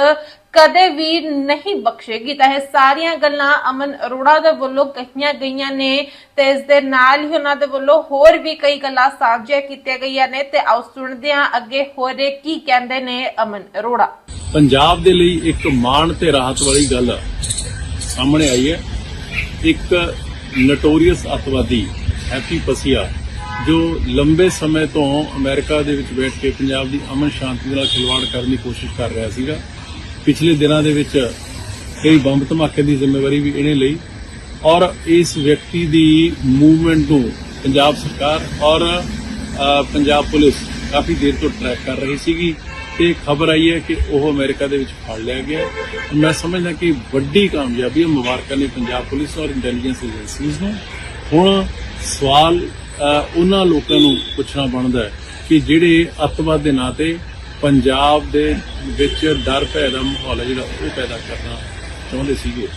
ਕਦੇ ਵੀ ਨਹੀਂ ਬਖਸ਼ੇਗੀ। ਤਾਂ ਇਹ ਸਾਰੀਆਂ ਗੱਲਾਂ ਅਮਨ ਅਰੋੜਾ ਦੇ ਵੱਲੋਂ ਕਹੀਆਂ ਗਈਆਂ ਨੇ ਤੇ ਇਸ ਦੇ ਨਾਲ ਹੀ ਉਹਨਾਂ ਦੇ ਵੱਲੋਂ ਹੋਰ ਵੀ ਕਈ ਗੱਲਾਂ ਸਾਂਝੀਆਂ ਕੀਤੀਆਂ ਗਈਆਂ ਨੇ ਤੇ ਆਓ ਸੁਣਦੇ ਹਾਂ ਅੱਗੇ ਹੋਰ ਕੀ ਕਹਿੰਦੇ ਨੇ ਅਮਨ ਅਰੋੜਾ। ਪੰਜਾਬ ਦੇ ਲਈ ਇੱਕ ਮਾਣ ਤੇ ਰਾਹਤ ਵਾਲੀ ਗੱਲ ਸਾਹਮਣੇ ਆਈ ਹੈ। ਇੱਕ ਨਟੋਰੀਅਸ ਅਤਵਾਦੀ ਹੈਪੀ ਪਸੀਆ ਜੋ ਲੰਬੇ ਸਮੇਂ ਤੋਂ ਅਮਰੀਕਾ ਦੇ ਵਿੱਚ ਬੈਠ ਕੇ ਪੰਜਾਬ ਦੀ ਅਮਨ ਸ਼ਾਂਤੀ ਨਾਲ ਖਿਲਵਾੜ ਕਰਨ ਦੀ ਕੋਸ਼ਿਸ਼ ਕਰ ਰਿਹਾ ਸੀਗਾ, ਪਿਛਲੇ ਦਿਨਾਂ ਦੇ ਵਿੱਚ ਕਈ ਬੰਬ ਧਮਾਕੇ ਦੀ ਜ਼ਿੰਮੇਵਾਰੀ ਵੀ ਇਹਨੇ ਲਈ ਔਰ ਇਸ ਵਿਅਕਤੀ ਦੀ ਮੂਵਮੈਂਟ ਨੂੰ ਪੰਜਾਬ ਸਰਕਾਰ ਔਰ ਪੰਜਾਬ ਪੁਲਿਸ ਕਾਫੀ ਦੇਰ ਤੋਂ ਟਰੈਕ ਕਰ ਰਹੀ ਸੀਗੀ ਤੇ ਖਬਰ ਆਈ ਹੈ ਕਿ ਉਹ ਅਮਰੀਕਾ ਦੇ ਵਿੱਚ ਫੜ ਲਿਆ ਗਿਆ ਮੈਂ ਸਮਝਦਾ ਕਿ ਵੱਡੀ ਕਾਮਯਾਬੀ ਹੈ, ਮੁਬਾਰਕਾਂ ਨੇ ਪੰਜਾਬ ਪੁਲਿਸ ਔਰ ਇੰਟੈਲੀਜੈਂਸ ਏਜੰਸੀਜ਼ ਨੂੰ। ਹੁਣ ਸਵਾਲ ਉਹਨਾਂ ਲੋਕਾਂ ਨੂੰ ਪੁੱਛਣਾ ਬਣਦਾ ਹੈ ਕਿ ਜਿਹੜੇ ਅੱਤਵਾਦ ਦੇ ਨਾਂ ਤੇ ਪੰਜਾਬ ਦੇ ਵਿੱਚ ਡਰ ਭੈ ਦਾ ਮਾਹੌਲ ਹੈ ਜਿਹੜਾ ਉਹ ਪੈਦਾ ਕਰਨਾ ਚਾਹੁੰਦੇ ਸੀਗੇ।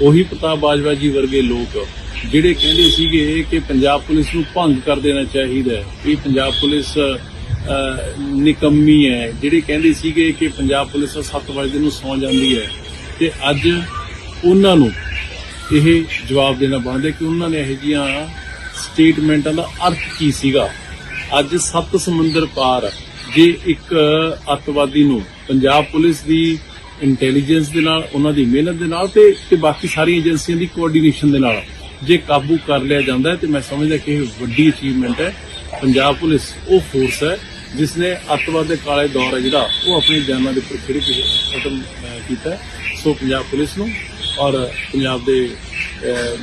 ਉਹੀ ਪ੍ਰਤਾਪ ਬਾਜਵਾ ਜੀ ਵਰਗੇ ਲੋਕ ਜਿਹੜੇ ਕਹਿੰਦੇ ਸੀਗੇ ਕਿ ਪੰਜਾਬ ਪੁਲਿਸ ਨੂੰ ਭੰਗ ਕਰ ਦੇਣਾ ਚਾਹੀਦਾ ਹੈ ਇਹ ਪੰਜਾਬ ਪੁਲਿਸ ਨਿਕੰਮੀ ਹੈ। ਜਿਹੜੇ ਕਹਿੰਦੇ ਸੀਗੇ ਕਿ ਪੰਜਾਬ ਪੁਲਿਸ 7 ਵਜੇ ਨੂੰ ਸੌਂ ਜਾਂਦੀ ਹੈ ਤੇ ਅੱਜ ਉਹਨਾਂ ਨੂੰ ਇਹ ਜਵਾਬ ਦੇਣਾ ਬਣਦਾ ਕਿ ਉਹਨਾਂ ਨੇ ਇਹ ਜੀਆਂ ਸਟੇਟਮੈਂਟਾਂ ਦਾ ਅਰਥ ਕੀ ਸੀਗਾ? ਅੱਜ ਸੱਤ ਸਮੁੰਦਰ ਪਾਰ ਜੇ ਇੱਕ ਅੱਤਵਾਦੀ ਨੂੰ ਪੰਜਾਬ ਪੁਲਿਸ ਦੀ ਇੰਟੈਲੀਜੈਂਸ ਦੇ ਨਾਲ, ਉਹਨਾਂ ਦੀ ਮਿਹਨਤ ਦੇ ਨਾਲ ਤੇ ਤੇ ਬਾਕੀ ਸਾਰੀਆਂ ਏਜੰਸੀਆਂ ਦੀ ਕੋਆਰਡੀਨੇਸ਼ਨ ਦੇ ਨਾਲ ਜੇ ਕਾਬੂ ਕਰ ਲਿਆ ਜਾਂਦਾ ਹੈ ਤੇ ਮੈਂ ਸਮਝਦਾ ਕਿ ਇਹ ਵੱਡੀ ਅਚੀਵਮੈਂਟ ਹੈ। ਪੰਜਾਬ ਪੁਲਿਸ ਉਹ ਫੋਰਸ ਹੈ ਜਿਸ ਨੇ ਅੱਤਵਾਦ ਦੇ ਕਾਲੇ ਦੌਰ ਹੈ ਜਿਹੜਾ ਉਹ ਆਪਣੀ ਜਾਨਾਂ ਦੇ ਉੱਪਰ ਖਿੜ ਖਤਮ ਕੀਤਾ ਸੋ ਪੰਜਾਬ ਪੁਲਿਸ ਨੂੰ ਔਰ ਪੰਜਾਬ ਦੇ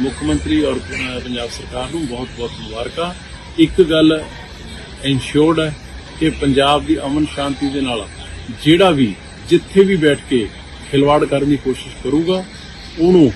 ਮੁੱਖ ਮੰਤਰੀ ਔਰ ਪੰਜਾਬ ਸਰਕਾਰ ਨੂੰ ਬਹੁਤ ਬਹੁਤ ਮੁਬਾਰਕਾਂ। ਇੱਕ ਗੱਲ ਇਨਸ਼ੋਰਡ ਹੈ ਕਿ ਪੰਜਾਬ ਦੀ ਅਮਨ ਸ਼ਾਂਤੀ ਦੇ ਨਾਲ ਜਿਹੜਾ ਵੀ, ਜਿੱਥੇ ਵੀ ਬੈਠ ਕੇ ਖਿਲਵਾੜ ਕਰਨ ਦੀ ਕੋਸ਼ਿਸ਼ ਕਰੂਗਾ, ਉਹਨੂੰ